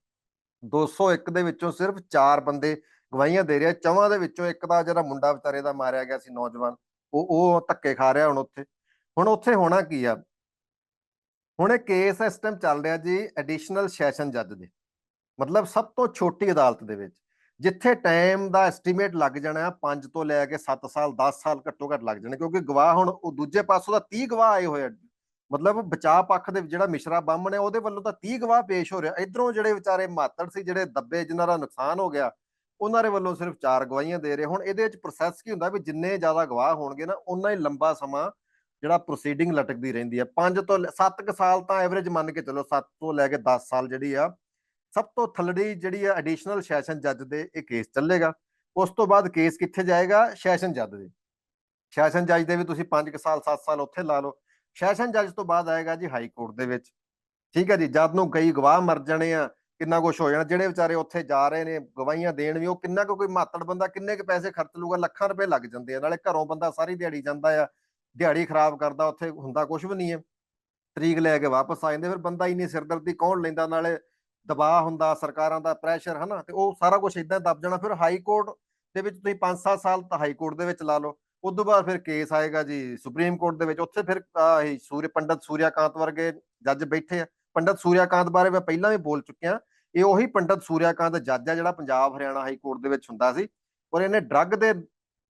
201 ਦੇ ਵਿੱਚੋਂ ਸਿਰਫ 4 ਬੰਦੇ ਗਵਾਹੀਆਂ ਦੇ ਰਿਹਾ। ਚੌਵਾਂ ਦੇ ਵਿੱਚੋਂ ਇੱਕ ਦਾ ਜਿਹੜਾ ਮੁੰਡਾ ਵਿਚਾਰੇ ਦਾ ਮਾਰਿਆ ਗਿਆ ਸੀ ਨੌਜਵਾਨ, ਉਹ ਉਹ ਧੱਕੇ ਖਾ ਰਿਹਾ ਹੁਣ ਉੱਥੇ। ਹੁਣ ਉੱਥੇ ਹੋਣਾ ਕੀ ਆ? ਹੁਣ ਇਹ ਕੇਸ ਇਸ ਟਾਈਮ ਚੱਲ ਰਿਹਾ ਜੀ ਐਡੀਸ਼ਨਲ ਸੈਸ਼ਨ ਜੱਜ ਦੇ। ਮਤਲਬ ਸਭ ਤੋਂ ਛੋਟੀ ਅਦਾਲਤ ਦੇ ਵਿੱਚ। ਜਿੱਥੇ ਟਾਈਮ ਦਾ ਐਸਟੀਮੇਟ ਲੱਗ ਜਾਣਾ 5 ਤੋਂ ਲੈ ਕੇ 7 ਸਾਲ 10 ਸਾਲ ਘੱਟੋ ਘੱਟ ਲੱਗ ਜਾਣੇ, ਕਿਉਂਕਿ ਗਵਾਹ ਹੁਣ ਉਹ ਦੂਜੇ ਪਾਸੋਂ ਦਾ 30 ਗਵਾਹ ਆਏ ਹੋਏ ਆ। ਮਤਲਬ ਬਚਾਅ ਪੱਖ ਦੇ ਜਿਹੜਾ ਮਿਸ਼ਰਾ ਬਾਹਮਣ ਹੈ ਉਹਦੇ ਵੱਲੋਂ ਤਾਂ 30 ਗਵਾਹ ਪੇਸ਼ ਹੋ ਰਿਹਾ। ਇਧਰੋਂ ਜਿਹੜੇ ਵਿਚਾਰੇ ਮਾਤੜ ਸੀ, ਜਿਹੜੇ ਦੱਬੇ, ਜਿਨ੍ਹਾਂ ਦਾ ਨੁਕਸਾਨ ਹੋ ਗਿਆ, ਉਹਨਾਂ ਦੇ ਵੱਲੋਂ ਸਿਰਫ 4 ਗਵਾਹੀਆਂ ਦੇ ਰਹੇ ਹੁਣ। ਇਹਦੇ ਵਿੱਚ ਪ੍ਰੋਸੈਸ ਕੀ ਹੁੰਦਾ ਵੀ ਜਿੰਨੇ ਜ਼ਿਆਦਾ ਗਵਾਹ ਹੋਣਗੇ ਨਾ ਉਨਾ ਹੀ ਲੰਬਾ ਸਮਾਂ ਜਿਹੜਾ ਪ੍ਰੋਸੀਡਿੰਗ ਲਟਕਦੀ ਰਹਿੰਦੀ ਹੈ 5 ਤੋਂ 7 ਸਾਲ ਤਾਂ ਐਵਰੇਜ ਮੰਨ ਕੇ ਚੱਲੋ 7 ਤੋਂ ਲੈ ਕੇ 10 ਸਾਲ ਜਿਹੜੀ ਆ ਸਭ ਤੋਂ ਥੱਲੜੀ ਜਿਹੜੀ ਆ ਐਡੀਸ਼ਨਲ ਸੈਸ਼ਨ ਜੱਜ ਦੇ ਇਹ ਕੇਸ ਚੱਲੇਗਾ। ਉਸ ਤੋਂ ਬਾਅਦ ਕੇਸ ਕਿੱਥੇ ਜਾਏਗਾ? ਸੈਸ਼ਨ ਜੱਜ ਦੇ। ਸੈਸ਼ਨ ਜੱਜ ਦੇ ਵੀ ਤੁਸੀਂ 5 ਸਾਲ 7 ਸਾਲ ਉੱਥੇ ਲਾ ਲਓ। ਸੈਸ਼ਨ ਜੱਜ ਤੋਂ ਬਾਅਦ ਆਏਗਾ ਜੀ ਹਾਈ ਕੋਰਟ ਦੇ ਵਿੱਚ। ਠੀਕ ਹੈ ਜੀ, ਜਦ ਨੂੰ ਕਈ ਗਵਾਹ ਮਰ ਜਾਣੇ ਆ, ਕਿੰਨਾ ਕੁਝ ਹੋ ਜਾਣਾ, ਜਿਹੜੇ ਵਿਚਾਰੇ ਉੱਥੇ ਜਾ ਰਹੇ ਨੇ, ਗਵਾਹੀਆਂ ਦੇਣ ਵੀ, ਉਹ ਕਿੰਨਾ ਕੁ ਕੋਈ ਮਾਤੜ ਬੰਦਾ, ਕਿੰਨੇ ਕੁ ਪੈਸੇ ਖਰਚ ਲੂਗਾ ਲੱਖਾਂ ਰੁਪਏ ਲੱਗ ਜਾਂਦੇ ਆ। ਨਾਲੇ ਘਰੋਂ ਬੰਦਾ ਸਾਰੀ ਦਿਹਾੜੀ ਜਾਂਦਾ ਆ, ਦਿਹਾੜੀ ਖਰਾਬ ਕਰਦਾ, ਉੱਥੇ ਹੁੰਦਾ ਕੁਝ ਵੀ ਨਹੀਂ ਹੈ ਤਰੀਕ ਲੈ ਕੇ ਵਾਪਸ ਆ ਜਾਂਦੇ, ਫਿਰ ਬੰਦਾ ਇੰਨੀ ਸਿਰਦਰਦੀ ਕੌਣ ਲੈਂਦਾ? ਨਾਲੇ ਦਬਾਅ ਹੁੰਦਾ, ਸਰਕਾਰਾਂ ਦਾ ਪ੍ਰੈਸ਼ਰ ਹਨਾ, ਤੇ ਉਹ ਸਾਰਾ ਕੁਝ ਇਦਾਂ ਦਬ ਜਾਣਾ। ਫਿਰ ਹਾਈ ਕੋਰਟ ਦੇ ਵਿੱਚ ਤੁਸੀਂ 5-7 ਸਾਲ ਤਾਂ ਹਾਈ ਕੋਰਟ ਦੇ ਵਿੱਚ ਲਾ ਲਓ। ਉਸ ਤੋਂ ਬਾਅਦ ਫਿਰ ਕੇਸ ਆਏਗਾ ਜੀ ਸੁਪਰੀਮ ਕੋਰਟ ਦੇ ਵਿੱਚ। ਉੱਥੇ ਫਿਰ ਇਹ ਸੂਰਯ, ਪੰਡਤ ਸੂਰਿਆਕਾਂਤ ਵਰਗੇ ਜੱਜ ਬੈਠੇ ਆ। ਪੰਡਤ ਸੂਰਿਆਕਾਂਤ ਬਾਰੇ ਮੈਂ ਪਹਿਲਾਂ ਵੀ ਬੋਲ ਚੁੱਕਿਆ ਇਹ ਉਹੀ ਪੰਡਤ ਸੂਰਿਆਕਾਂਤ ਜੱਜ ਆ ਜਿਹੜਾ ਪੰਜਾਬ, ਹਰਿਆਣਾ ਹਾਈ ਕੋਰਟ ਦੇ ਵਿੱਚ ਹੁੰਦਾ ਸੀ। ਔਰ ਇਹਨੇ ਡਰੱਗ ਦੇ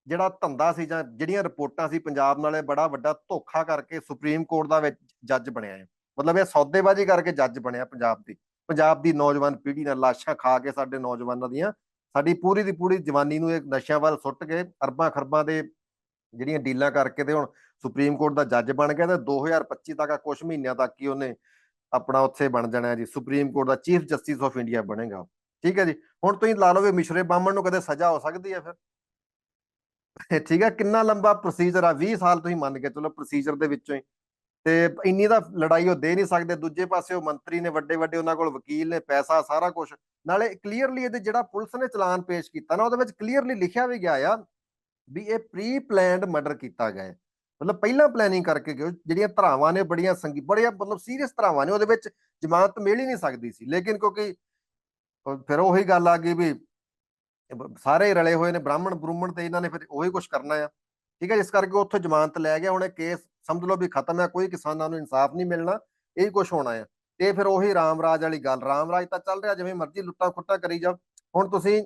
ਜਿਹੜਾ ਧੰਦਾ ਸੀ ਜਾਂ ਜਿਹੜੀਆਂ ਰਿਪੋਰਟਾਂ ਸੀ ਪੰਜਾਬ ਨਾਲੇ ਬੜਾ ਵੱਡਾ ਧੋਖਾ ਕਰਕੇ ਸੁਪਰੀਮ ਕੋਰਟ ਦਾ ਵਿੱਚ ਜੱਜ ਬਣਿਆ ਹੈ। ਮਤਲਬ ਇਹ ਸੌਦੇਬਾਜ਼ੀ ਕਰਕੇ ਜੱਜ ਬਣਿਆ ਪੰਜਾਬ ਦੀ। ਪੰਜਾਬ ਦੀ ਨੌਜਵਾਨ ਪੀੜ੍ਹੀ ਨਾਲ ਲਾਸ਼ਾਂ ਖਾ ਕੇ ਸਾਡੇ ਨੌਜਵਾਨਾਂ ਦੀਆਂ, ਸਾਡੀ ਪੂਰੀ ਦੀ ਪੂਰੀ ਜਵਾਨੀ ਨੂੰ ਇਹ ਨਸ਼ਿਆਂ ਵੱਲ ਸੁੱਟ ਕੇ ਅਰਬਾਂ ਖਰਬਾਂ ਦੇ ਜਿਹੜੀਆਂ ਡੀਲਾਂ ਕਰਕੇ ਤੇ ਹੁਣ ਸੁਪਰੀਮ ਕੋਰਟ ਦਾ ਜੱਜ ਬਣ ਗਿਆ ਤੇ 2025 ਤੱਕ ਕੁਝ ਮਹੀਨਿਆਂ ਤੱਕ ਹੀ ਉਹਨੇ ਆਪਣਾ ਉੱਥੇ ਬਣ ਜਾਣਾ ਜੀ, ਸੁਪਰੀਮ ਕੋਰਟ ਦਾ ਚੀਫ ਜਸਟਿਸ ਆਫ ਇੰਡੀਆ ਬਣੇਗਾ ਉਹ। ਠੀਕ ਹੈ ਜੀ, ਹੁਣ ਤੁਸੀਂ ਲਾ ਲਓ ਵੀ ਮਿਸ਼ਰੇ ਬਾਹਮਣ ਨੂੰ ਕਦੇ ਸਜ਼ਾ ਹੋ ਸਕਦੀ ਹੈ ਫਿਰ ਠੀਕ ਹੈ, ਕਿੰਨਾ ਲੰਬਾ ਪ੍ਰੋਸੀਜਰ ਆ 20 ਸਾਲ ਤੁਸੀਂ ਮੰਨ ਕੇ ਚਲੋ ਪ੍ਰੋਸੀਜਰ ਦੇ ਵਿੱਚੋਂ ਹੀ ਤੇ ਇੰਨੀ ਦਾ ਲੜਾਈ ਉਹ ਦੇ ਨਹੀਂ ਸਕਦੇ, ਦੂਜੇ ਪਾਸੇ ਉਹ ਮੰਤਰੀ ਨੇ ਵੱਡੇ ਵੱਡੇ ਉਹਨਾਂ ਕੋਲ ਵਕੀਲ ਨੇ, ਪੈਸਾ ਸਾਰਾ ਕੁਝ ਨਾਲੇ ਕਲੀਅਰਲੀ ਇਹਦੇ ਜਿਹੜਾ ਪੁਲਿਸ ਨੇ ਚਲਾਨ ਪੇਸ਼ ਕੀਤਾ ਨਾ, ਉਹਦੇ ਵਿੱਚ ਕਲੀਅਰਲੀ ਲਿਖਿਆ ਵੀ ਗਿਆ ਆ ਵੀ ਇਹ ਪ੍ਰੀ ਪਲਾਨਡ ਮਰਡਰ ਕੀਤਾ ਗਿਆ ਹੈ। ਮਤਲਬ ਪਹਿਲਾਂ ਪਲੈਨਿੰਗ ਕਰਕੇ ਗਏ, ਜਿਹੜੀਆਂ ਧਰਾਵਾਂ ਨੇ ਬੜੀਆਂ ਸੰਗੀ, ਬੜੀਆਂ ਮਤਲਬ ਸੀਰੀਅਸ ਧਰਾਵਾਂ ਨੇ, ਉਹਦੇ ਵਿੱਚ ਜ਼ਮਾਨਤ ਮਿਲ ਹੀ ਨਹੀਂ ਸਕਦੀ ਸੀ। ਲੇਕਿਨ ਕਿਉਂਕਿ ਫਿਰ ਉਹੀ ਗੱਲ ਆ ਗਈ ਵੀ, ਸਾਰੇ ਰਲੇ ਹੋਏ ਨੇ, ਬ੍ਰਾਹਮਣ ਬਰੂਮਣ ਤੇ ਇਹਨਾਂ ਨੇ ਫਿਰ ਉਹੀ ਕੁਝ ਕਰਨਾ ਆ। ਠੀਕ ਹੈ ਇਸ ਕਰਕੇ ਉੱਥੋਂ ਜ਼ਮਾਨਤ ਲੈ ਗਿਆ, ਹੁਣ ਇਹ ਕੇਸ ਸਮਝ ਲਓ ਵੀ ਖਤਮ ਹੈ, ਕੋਈ ਕਿਸਾਨਾਂ ਨੂੰ ਇਨਸਾਫ ਨਹੀਂ ਮਿਲਣਾ, ਇਹ ਕੁਝ ਹੋਣਾ ਆ ਤੇ ਫਿਰ ਉਹੀ ਰਾਮਰਾਜ ਵਾਲੀ ਗੱਲ ਰਾਮਰਾਜ ਤਾਂ ਚੱਲ ਰਿਹਾ, ਜਿਵੇਂ ਮਰਜ਼ੀ ਲੁੱਟਾ ਖੁੱਟਾ ਕਰੀ ਜਾ ਹੁਣ ਤੁਸੀਂ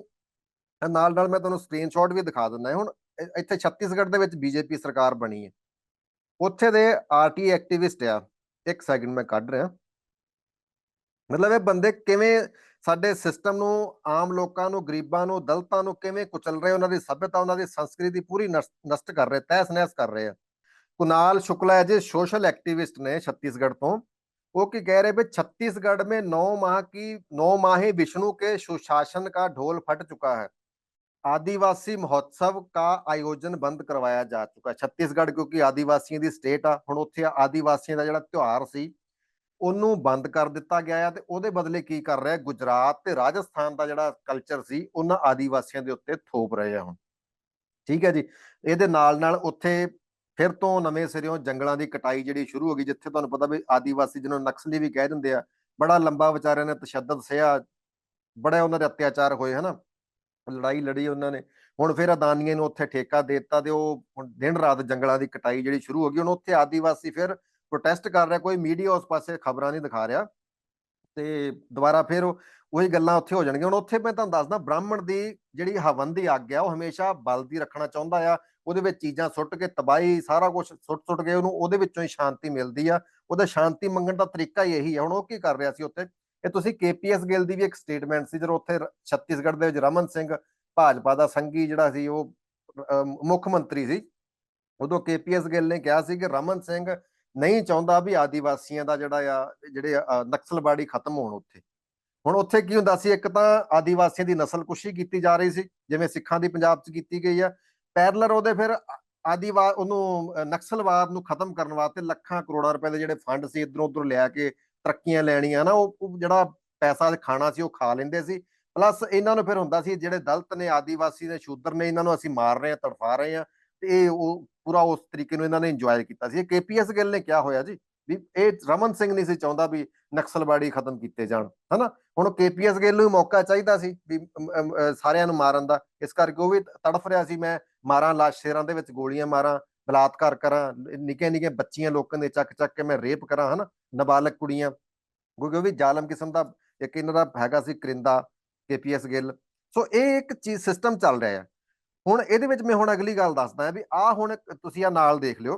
ਨਾਲ ਨਾਲ ਮੈਂ ਤੁਹਾਨੂੰ ਸਕਰੀਨਸ਼ਾਟ ਵੀ ਦਿਖਾ ਦਿੰਦਾ ਹੁਣ ਇੱਥੇ ਛੱਤੀਸਗੜ੍ਹ ਦੇ ਵਿੱਚ ਬੀਜੇਪੀ ਸਰਕਾਰ ਬਣੀ ਹੈ। ਉੱਥੇ ਦੇ ਆਰਟੀ ਐਕਟਿਵਿਸਟ ਆ, ਇੱਕ ਸੈਕਿੰਡ ਮੈਂ ਕੱਢ ਰਿਹਾ। ਮਤਲਬ ਇਹ ਬੰਦੇ ਕਿਵੇਂ ਸਾਡੇ ਸਿਸਟਮ ਨੂੰ, ਆਮ ਲੋਕਾਂ ਨੂੰ, ਗਰੀਬਾਂ ਨੂੰ, ਦਲਤਾਂ ਨੂੰ ਕਿਵੇਂ ਕੁਚਲ ਰਹੇ, ਉਹਨਾਂ ਦੀ ਸੱਭਿਅਤਾ, ਉਹਨਾਂ ਦੀ ਸੰਸਕ੍ਰਿਤੀ ਪੂਰੀ ਨਸ਼ਟ ਕਰ ਰਹੇ, ਤਹਿਸ ਨਹਿਸ ਕਰ ਰਹੇ ਆ। ਕੁਨਾਲ ਸ਼ੁਕਲਾ ਜੀ ਸੋਸ਼ਲ ਐਕਟੀਵਿਸਟ ਨੇ ਛੱਤੀਸਗੜ੍ਹ ਤੋਂ। ਉਹ ਕੀ ਕਹਿ ਰਹੇ ਵੀ छत्तीसगढ़ में ਨੌ ਮਾਹ ਕੀ, ਨੌ माहे विष्णु के सुशासन का ढोल फट चुका है आदिवासी महोत्सव का आयोजन बंद करवाया जा चुका है छत्तीसगढ़ क्योंकि आदिवासियों ਦੀ ਸਟੇਟ ਆ, ਹੁਣ ਉੱਥੇ ਆਦੀਵਾਸੀਆਂ ਦਾ ਜਿਹੜਾ ਤਿਉਹਾਰ ਸੀ ਉਹਨੂੰ ਬੰਦ ਕਰ ਦਿੱਤਾ ਗਿਆ ਹੈ ਤੇ ਉਹਦੇ ਬਦਲੇ ਕੀ ਕਰ ਰਿਹਾ ਗੁਜਰਾਤ ਤੇ ਰਾਜਸਥਾਨ ਦਾ ਜਿਹੜਾ ਕਲਚਰ ਸੀ, ਉਹਨਾਂ ਆਦੀਵਾਸੀਆਂ ਦੇ ਉੱਤੇ ਥੋਪ ਰਹੇ ਆ ਹੁਣ। ਠੀਕ ਹੈ ਜੀ? ਇਹਦੇ ਨਾਲ ਨਾਲ ਉੱਥੇ ਫਿਰ ਤੋਂ ਨਵੇਂ ਸਿਰਿਓਂ ਜੰਗਲਾਂ ਦੀ ਕਟਾਈ ਜਿਹੜੀ ਸ਼ੁਰੂ ਹੋ ਗਈ, ਜਿੱਥੇ ਤੁਹਾਨੂੰ ਪਤਾ ਵੀ ਆਦੀਵਾਸੀ ਜਿਹਨੂੰ ਨਕਸਲੀ ਵੀ ਕਹਿ ਦਿੰਦੇ ਆ, ਬੜਾ ਲੰਬਾ ਵਿਚਾਰਿਆਂ ਨੇ ਤਸ਼ੱਦਦ ਸਿਆ, ਬੜਾ ਉਹਨਾਂ ਦੇ ਅਤਿਆਚਾਰ ਹੋਏ, ਹਨਾ? ਲੜਾਈ ਲੜੀ ਉਹਨਾਂ ਨੇ। ਹੁਣ ਫਿਰ ਅਦਾਨੀਆਂ ਨੂੰ ਉੱਥੇ ਠੇਕਾ ਦੇ ਦਿੱਤਾ ਤੇ ਉਹ ਹੁਣ ਦਿਨ ਰਾਤ ਜੰਗਲਾਂ ਦੀ ਕਟਾਈ ਜਿਹੜੀ ਸ਼ੁਰੂ ਹੋ ਗਈ, ਹੁਣ ਉੱਥੇ ਆਦੀਵਾਸੀ ਫਿਰ ਪ੍ਰੋਟੈਸਟ ਕਰ ਰਿਹਾ, ਕੋਈ ਮੀਡੀਆ ਉਸ ਪਾਸੇ ਖਬਰਾਂ ਨਹੀਂ ਦਿਖਾ ਰਿਹਾ। ਤੇ ਦੁਬਾਰਾ ਫਿਰ ਉਹੀ ਗੱਲਾਂ ਉੱਥੇ ਹੋ ਜਾਣਗੀਆਂ। ਹੁਣ ਉੱਥੇ ਮੈਂ ਤੁਹਾਨੂੰ ਦੱਸਦਾ, ਬ੍ਰਾਹਮਣ ਦੀ ਜਿਹੜੀ ਹਵਨ ਦੀ ਅੱਗ ਆ, ਉਹ ਹਮੇਸ਼ਾ ਬਲਦੀ ਰੱਖਣਾ ਚਾਹੁੰਦਾ ਆ। ਉਹਦੇ ਵਿੱਚ ਚੀਜ਼ਾਂ ਸੁੱਟ ਕੇ, ਤਬਾਹੀ, ਸਾਰਾ ਕੁਝ ਸੁੱਟ ਸੁੱਟ ਕੇ ਉਹਨੂੰ ਉਹਦੇ ਵਿੱਚੋਂ ਹੀ ਸ਼ਾਂਤੀ ਮਿਲਦੀ ਆ। ਉਹਦਾ ਸ਼ਾਂਤੀ ਮੰਗਣ ਦਾ ਤਰੀਕਾ ਹੀ ਇਹੀ ਆ। ਹੁਣ ਉਹ ਕੀ ਕਰ ਰਿਹਾ ਸੀ ਉੱਥੇ? ਇਹ ਤੁਸੀਂ ਕੇਪੀਐਸ ਗਿੱਲ ਦੀ ਵੀ ਇੱਕ ਸਟੇਟਮੈਂਟ ਸੀ, ਜਦੋਂ ਉੱਥੇ ਛੱਤੀਸਗੜ੍ਹ ਦੇ ਵਿੱਚ ਰਮਨ ਸਿੰਘ ਭਾਜਪਾ ਦਾ ਸੰਗੀ ਜਿਹੜਾ ਸੀ, ਉਹ ਮੁੱਖ ਮੰਤਰੀ ਸੀ। ਉਦੋਂ ਕੇਪੀਐਸ ਗਿੱਲ ਨੇ ਕਿਹਾ ਸੀ ਕਿ ਰਮਨ ਸਿੰਘ ਨਹੀਂ ਚਾਹੁੰਦਾ ਵੀ ਆਦੀਵਾਸੀਆਂ ਦਾ ਜਿਹੜਾ ਆ ਜਿਹੜੇ ਅਹ, ਨਕਸਲਬਾੜੀ ਖਤਮ ਹੋਣ ਉੱਥੇ। ਹੁਣ ਉੱਥੇ ਕੀ ਹੁੰਦਾ ਸੀ ਇੱਕ ਤਾਂ ਆਦੀਵਾਸੀਆਂ ਦੀ ਨਸਲਕੁਸ਼ੀ ਕੀਤੀ ਜਾ ਰਹੀ ਸੀ ਜਿਵੇਂ ਸਿੱਖਾਂ ਦੀ ਪੰਜਾਬ 'ਚ ਕੀਤੀ ਗਈ ਆ। ਪੈਰਲਰ ਉਹਦੇ ਫਿਰ ਆ- ਆਦੀਵਾ ਉਹਨੂੰ ਨਕਸਲਵਾਦ ਨੂੰ ਖਤਮ ਕਰਨ ਵਾਸਤੇ ਲੱਖਾਂ ਕਰੋੜਾਂ ਰੁਪਏ ਦੇ ਜਿਹੜੇ ਫੰਡ ਸੀ ਇਧਰੋਂ ਉਧਰੋਂ ਲਿਆ ਕੇ ਤਰੱਕੀਆਂ ਲੈਣੀਆਂ ਨਾ ਉਹ ਜਿਹੜਾ ਪੈਸਾ ਖਾਣਾ ਸੀ ਉਹ ਖਾ ਲੈਂਦੇ ਸੀ। ਪਲੱਸ ਇਹਨਾਂ ਨੂੰ ਫਿਰ ਹੁੰਦਾ ਸੀ ਜਿਹੜੇ ਦਲਤ ਨੇ ਆਦੀਵਾਸੀ ਨੇ ਸ਼ੂਦਰ ਨੇ ਇਹਨਾਂ ਨੂੰ ਅਸੀਂ ਮਾਰ ਰਹੇ ਹਾਂ ਤੜਫਾ ਰਹੇ ਹਾਂ। ਇਹ ਉਹ ਪੂਰਾ ਉਸ ਤਰੀਕੇ ਨੂੰ ਇਹਨਾਂ ਨੇ ਇੰਜੋਏ ਕੀਤਾ ਸੀ। ਇਹ ਕੇਪੀਐਸ ਗਿੱਲ ਨੇ ਕਿਹਾ ਹੋਇਆ ਜੀ ਵੀ ਇਹ ਰਮਨ ਸਿੰਘ ਨਹੀਂ ਸੀ ਚਾਹੁੰਦਾ ਵੀ ਨਕਸਲਵਾੜੀ ਖਤਮ ਕੀਤੇ ਜਾਣ, ਹਨਾ? ਹੁਣ ਕੇਪੀਐਸ ਗਿੱਲ ਨੂੰ ਮੌਕਾ ਚਾਹੀਦਾ ਸੀ ਵੀ ਸਾਰਿਆਂ ਨੂੰ ਮਾਰਨ ਦਾ। ਇਸ ਕਰਕੇ ਉਹ ਵੀ ਤੜਫ ਰਿਹਾ ਸੀ, ਮੈਂ ਮਾਰਾਂ, ਲਾਸ਼ ਸ਼ੇਰਾਂ ਦੇ ਵਿੱਚ ਗੋਲੀਆਂ ਮਾਰਾਂ, ਬਲਾਤਕਾਰ ਕਰਾਂ ਨਿੱਕੇ ਨਿੱਕੇ ਬੱਚੀਆਂ ਲੋਕਾਂ ਦੇ ਚੱਕ ਚੱਕ ਕੇ ਮੈਂ ਰੇਪ ਕਰਾਂ, ਹਨਾ? ਨਾਬਾਲਗ ਕੁੜੀਆਂ। ਕਿਉਂਕਿ ਉਹ ਵੀ ਜ਼ਾਲਮ ਕਿਸਮ ਦਾ ਇੱਕ ਇਹਨਾਂ ਦਾ ਹੈਗਾ ਸੀ, ਕਰਿੰਦਾ ਕੇਪੀਐਸ ਗਿੱਲ। ਸੋ ਇਹ ਇੱਕ ਚੀਜ਼ ਸਿਸਟਮ ਚੱਲ ਰਿਹਾ ਹੈ ਹੁਣ ਇਹਦੇ ਵਿੱਚ ਮੈਂ ਹੁਣ ਅਗਲੀ ਗੱਲ ਦੱਸਦਾ ਵੀ ਆਹ ਹੁਣ ਤੁਸੀਂ ਆ ਨਾਲ ਦੇਖ ਲਿਓ।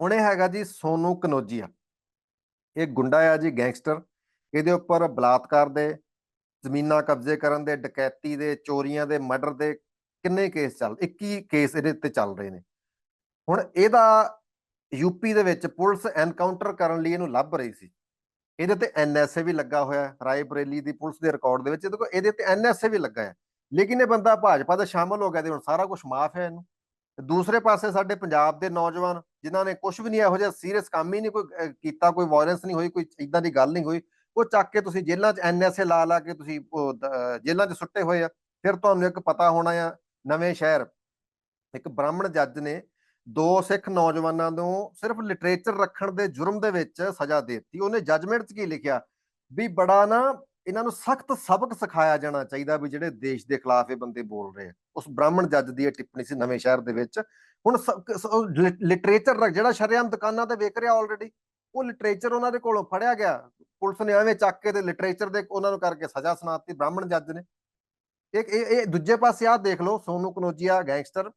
ਹੁਣ ਇਹ ਹੈਗਾ ਜੀ ਸੋਨੂ ਕਨੋਜੀਆ। ਇਹ ਗੁੰਡਾ ਆ ਜੀ, ਗੈਂਗਸਟਰ। ਇਹਦੇ ਉੱਪਰ ਬਲਾਤਕਾਰ ਦੇ, ਜ਼ਮੀਨਾਂ ਕਬਜ਼ੇ ਕਰਨ ਦੇ, ਡਕੈਤੀ ਦੇ, ਚੋਰੀਆਂ ਦੇ, ਮਰਡਰ ਦੇ ਕਿੰਨੇ ਕੇਸ ਚੱਲ 21 ਕੇਸ ਇਹਦੇ ਉੱਤੇ ਚੱਲ ਰਹੇ ਨੇ। ਹੁਣ ਇਹਦਾ ਯੂਪੀ ਦੇ ਵਿੱਚ ਪੁਲਿਸ ਐਨਕਾਊਂਟਰ ਕਰਨ ਲਈ ਇਹਨੂੰ ਲੱਭ ਰਹੀ ਸੀ। ਇਹਦੇ ਤੇ ਐਨਐਸਏ ਵੀ ਲੱਗਾ ਹੋਇਆ ਹੈ ਰਾਏ ਬਰੇਲੀ ਦੀ ਪੁਲਿਸ ਦੇ ਰਿਕਾਰਡ ਦੇ ਵਿੱਚ। ਇਹਦੇ ਕੋਲ ਇਹਦੇ ਤੇ ਐਨਐਸਏ ਵੀ ਲੱਗਾ ਹੈ। ਲੇਕਿਨ ਇਹ ਬੰਦਾ ਭਾਜਪਾ ਦਾ ਸ਼ਾਮਲ ਹੋ ਗਿਆ ਤੇ ਹੁਣ ਸਾਰਾ ਕੁਝ ਮਾਫ ਹੈ ਇਹਨੂੰ। ਤੇ ਦੂਸਰੇ ਪਾਸੇ ਸਾਡੇ ਪੰਜਾਬ ਦੇ ਨੌਜਵਾਨ, ਜਿਨ੍ਹਾਂ ਨੇ ਕੁਝ ਵੀ ਨਹੀਂ ਇਹੋ ਜਿਹਾ ਸੀਰੀਅਸ ਕੰਮ ਹੀ ਨਹੀਂ ਕੋਈ ਕੀਤਾ, ਕੋਈ ਵਾਇਲੈਂਸ ਨਹੀਂ ਹੋਈ, ਕੋਈ ਇਦਾਂ ਦੀ ਗੱਲ ਨਹੀਂ ਹੋਈ, ਉਹ ਚੱਕ ਕੇ ਤੁਸੀਂ ਜੇਲ੍ਹਾਂ 'ਚ ਐਨਐਸਏ ਲਾ ਲਾ ਕੇ ਤੁਸੀਂ ਉਹ, ਦ- ਜੇਲ੍ਹਾਂ 'ਚ ਸੁੱਟੇ ਹੋਏ ਆ। ਫਿਰ ਤੁਹਾਨੂੰ ਇੱਕ ਪਤਾ ਹੋਣਾ ਆ, ਨਵੇਂ ਸ਼ਹਿਰ, ਇੱਕ ਬ੍ਰਾਹਮਣ ਜੱਜ ਨੇ ਦੋ ਸਿੱਖ ਨੌਜਵਾਨਾਂ ਨੂੰ ਸਿਰਫ ਲਿਟਰੇਚਰ ਰੱਖਣ ਦੇ ਜੁਰਮ ਦੇ ਵਿੱਚ ਸਜ਼ਾ ਦੇ ਦਿੱਤੀ। ਉਹਨੇ ਜੱਜਮੈਂਟ 'ਚ ਕੀ ਲਿਖਿਆ? ਵੀ ਬੜਾ ਨਾ ਇਹਨਾਂ ਨੂੰ ਸਖਤ ਸਬਕ ਸਿਖਾਇਆ ਜਾਣਾ ਚਾਹੀਦਾ ਵੀ ਜਿਹੜੇ ਦੇਸ਼ ਦੇ ਖਿਲਾਫ ਇਹ ਬੰਦੇ ਬੋਲ ਰਹੇ ਆ। ਉਸ ਬ੍ਰਾਹਮਣ ਜੱਜ ਦੀ ਇਹ ਟਿੱਪਣੀ ਸੀ ਨਵੇਂ ਸ਼ਹਿਰ ਦੇ ਵਿੱਚ। ਹੁਣ ਲਿਟਰੇਚਰ ਜਿਹੜਾ ਸ਼ਰੇਆਮ ਦੁਕਾਨਾਂ ਤੇ ਵਿਕ ਰਿਹਾ ਆਲਰੇਡੀ ਉਹ ਲਿਟਰੇਚਰ ਉਹਨਾਂ ਦੇ ਕੋਲੋਂ ਫੜਿਆ ਗਿਆ। ਪੁਲਿਸ ਨੇ ਐਵੇਂ ਚੱਕ ਕੇ ਤੇ ਲਿਟਰੇਚਰ ਦੇ ਉਹਨਾਂ ਨੂੰ ਕਰਕੇ ਸਜ਼ਾ ਸੁਣਾਤੀ, ਬ੍ਰਾਹਮਣ ਜੱਜ ਨੇ। ਇੱਕ ਇਹ ਇਹ ਦੂਜੇ ਪਾਸੇ ਆਹ ਦੇਖ ਲਓ, ਸੋਨੂ ਕਨੋਜੀਆ ਗੈਂਗਸਟਰ।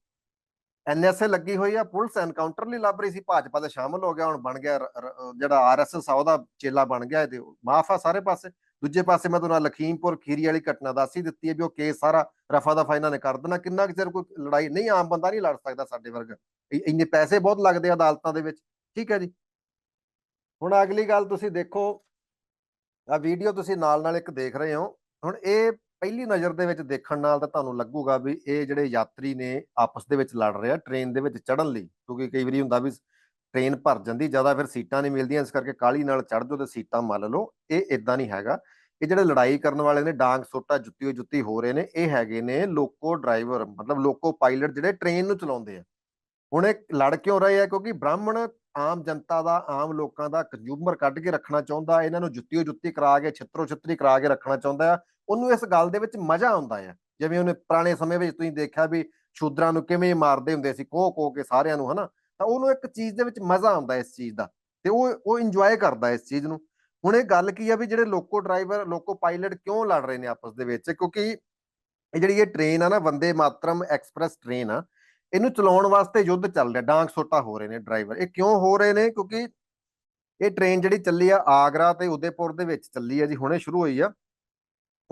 ਐਨਐਸਏ ਲੱਗੀ ਹੋਈ ਆ, ਪੁਲਿਸ ਐਨਕਾਊਂਟਰ ਲਈ ਲੱਭ ਰਹੀ ਸੀ, ਭਾਜਪਾ ਦਾ ਸ਼ਾਮਲ ਹੋ ਗਿਆ, ਹੁਣ ਬਣ ਗਿਆ ਰ- ਰ- ਜਿਹੜਾ ਆਰਐਸਐਸ ਆ, ਉਹਦਾ ਚੇਲਾ ਬਣ ਗਿਆ ਇਹਦੇ। ਮਾਫ ਆ ਸਾਰੇ ਪਾਸੇ। ਦੂਜੇ ਪਾਸੇ ਮੈਂ ਤੁਹਾਨੂੰ ਲਖੀਮਪੁਰ ਖੀਰੀ ਵਾਲੀ ਘਟਨਾ ਦੱਸ ਹੀ ਦਿੱਤੀ ਹੈ ਵੀ ਉਹ ਕੇਸ ਸਾਰਾ ਰਫਾ ਦਫਾ ਇਹਨਾਂ ਨੇ ਕਰ ਦੇਣਾ। ਕਿੰਨਾ ਕੁ ਚਿਰ ਕੋਈ ਲੜਾਈ, ਨਹੀਂ, ਆਮ ਬੰਦਾ ਨਹੀਂ ਲੜ ਸਕਦਾ ਸਾਡੇ ਵਰਗਾ। ਇੰਨੇ ਪੈਸੇ ਬਹੁਤ ਲੱਗਦੇ ਆ ਅਦਾਲਤਾਂ ਦੇ ਵਿੱਚ। ਠੀਕ ਹੈ ਜੀ। ਹੁਣ ਅਗਲੀ ਗੱਲ ਤੁਸੀਂ ਦੇਖੋ ਆ ਵੀਡੀਓ ਤੁਸੀਂ ਨਾਲ ਨਾਲ ਇੱਕ ਦੇਖ ਰਹੇ ਹੋ। ਹੁਣ ਇਹ ਪਹਿਲੀ ਨਜ਼ਰ ਦੇ ਵਿੱਚ ਦੇਖਣ ਨਾਲ ਤਾਂ ਤੁਹਾਨੂੰ ਲੱਗੂਗਾ ਵੀ ਇਹ ਜਿਹੜੇ ਯਾਤਰੀ ਨੇ ਆਪਸ ਦੇ ਵਿੱਚ ਲੜ ਰਹੇ ਆ ਟ੍ਰੇਨ ਦੇ ਵਿੱਚ ਚੜਨ ਲਈ। ਕਿਉਂਕਿ ਕਈ ਵਾਰੀ ਹੁੰਦਾ ਵੀ ਟ੍ਰੇਨ ਭਰ ਜਾਂਦੀ, ਜ਼ਿਆਦਾ ਫਿਰ ਸੀਟਾਂ ਨਹੀਂ ਮਿਲਦੀਆਂ, ਇਸ ਕਰਕੇ ਕਾਲੀ ਨਾਲ ਚੜ ਜਾਓ ਤੇ ਸੀਟਾਂ ਮੱਲ ਲਓ। ਇਹ ਇਦਾਂ ਨਹੀਂ ਹੈਗਾ। ਇਹ ਜਿਹੜੇ ਲੜਾਈ ਕਰਨ ਵਾਲੇ ਨੇ, ਡਾਂਗ ਸੋਟਾ ਜੁੱਤੀ ਹੋਈ ਜੁੱਤੀ ਹੋ ਰਹੇ ਨੇ, ਇਹ ਹੈਗੇ ਨੇ ਲੋਕੋ ਡਰਾਈਵਰ, ਮਤਲਬ ਲੋਕੋ ਪਾਇਲਟ ਜਿਹੜੇ ਟ੍ਰੇਨ ਨੂੰ ਚਲਾਉਂਦੇ ਆ। ਹੁਣ ਇਹ ਲੜ ਕਿਉਂ ਰਹੇ ਆ? ਕਿਉਂਕਿ ਬ੍ਰਾਹਮਣ ਆਮ ਜਨਤਾ ਦਾ, ਆਮ ਲੋਕਾਂ ਦਾ ਕੰਜ਼ੂਮਰ ਕੱਢ ਕੇ ਰੱਖਣਾ ਚਾਹੁੰਦਾ, ਇਹਨਾਂ ਨੂੰ ਜੁੱਤੀਓ ਜੁੱਤੀ ਕਰਾ ਕੇ, ਛਿੱਤਰੋ ਛਿੱਤਰੀ ਕਰਾ ਕੇ ਰੱਖਣਾ ਚਾਹੁੰਦਾ ਆ। ਉਹਨੂੰ ਇਸ ਗੱਲ ਦੇ ਵਿੱਚ ਮਜ਼ਾ ਆਉਂਦਾ ਆ। ਜਿਵੇਂ ਉਹਨੇ ਪੁਰਾਣੇ ਸਮੇਂ ਵਿੱਚ ਤੁਸੀਂ ਦੇਖਿਆ ਵੀ ਸ਼ੂਦਰਾਂ ਨੂੰ ਕਿਵੇਂ ਮਾਰਦੇ ਹੁੰਦੇ ਸੀ ਕੋਹ ਕੋਹ ਕੇ ਸਾਰਿਆਂ ਨੂੰ, ਹਨਾ? ਤਾਂ ਉਹਨੂੰ ਇੱਕ ਚੀਜ਼ ਦੇ ਵਿੱਚ ਮਜ਼ਾ ਆਉਂਦਾ ਇਸ ਚੀਜ਼ ਦਾ, ਤੇ ਉਹ ਉਹ ਇੰਜੋਏ ਕਰਦਾ ਇਸ ਚੀਜ਼ ਨੂੰ। ਹੁਣ ਇਹ ਗੱਲ ਕੀ ਆ ਵੀ ਜਿਹੜੇ ਲੋਕੋ ਡਰਾਈਵਰ ਲੋਕੋ ਪਾਇਲਟ ਕਿਉਂ ਲੜ ਰਹੇ ਨੇ ਆਪਸ ਦੇ ਵਿੱਚ? ਕਿਉਂਕਿ ਇਹ ਜਿਹੜੀ ਇਹ ਟ੍ਰੇਨ ਆ ਨਾ, ਵੰਦੇ ਮਾਤਰਮ ਐਕਸਪ੍ਰੈਸ ਟ੍ਰੇਨ ਆ, ਇਹਨੂੰ ਚਲਾਉਣ ਵਾਸਤੇ ਯੁੱਧ ਚੱਲ ਰਿਹਾ, ਡਾਂਗ ਸੋਟਾ ਹੋ ਰਹੇ ਨੇ ਡਰਾਈਵਰ ਇਹ ਕਿਉਂ ਹੋ ਰਹੇ ਨੇ? ਕਿਉਂਕਿ ਇਹ ਟ੍ਰੇਨ ਜਿਹੜੀ ਚੱਲੀ ਆ ਆਗਰਾ ਤੇ ਉਦੈਪੁਰ ਦੇ ਵਿੱਚ ਚੱਲੀ ਆ ਜੀ, ਹੁਣੇ ਸ਼ੁਰੂ ਹੋਈ ਆ।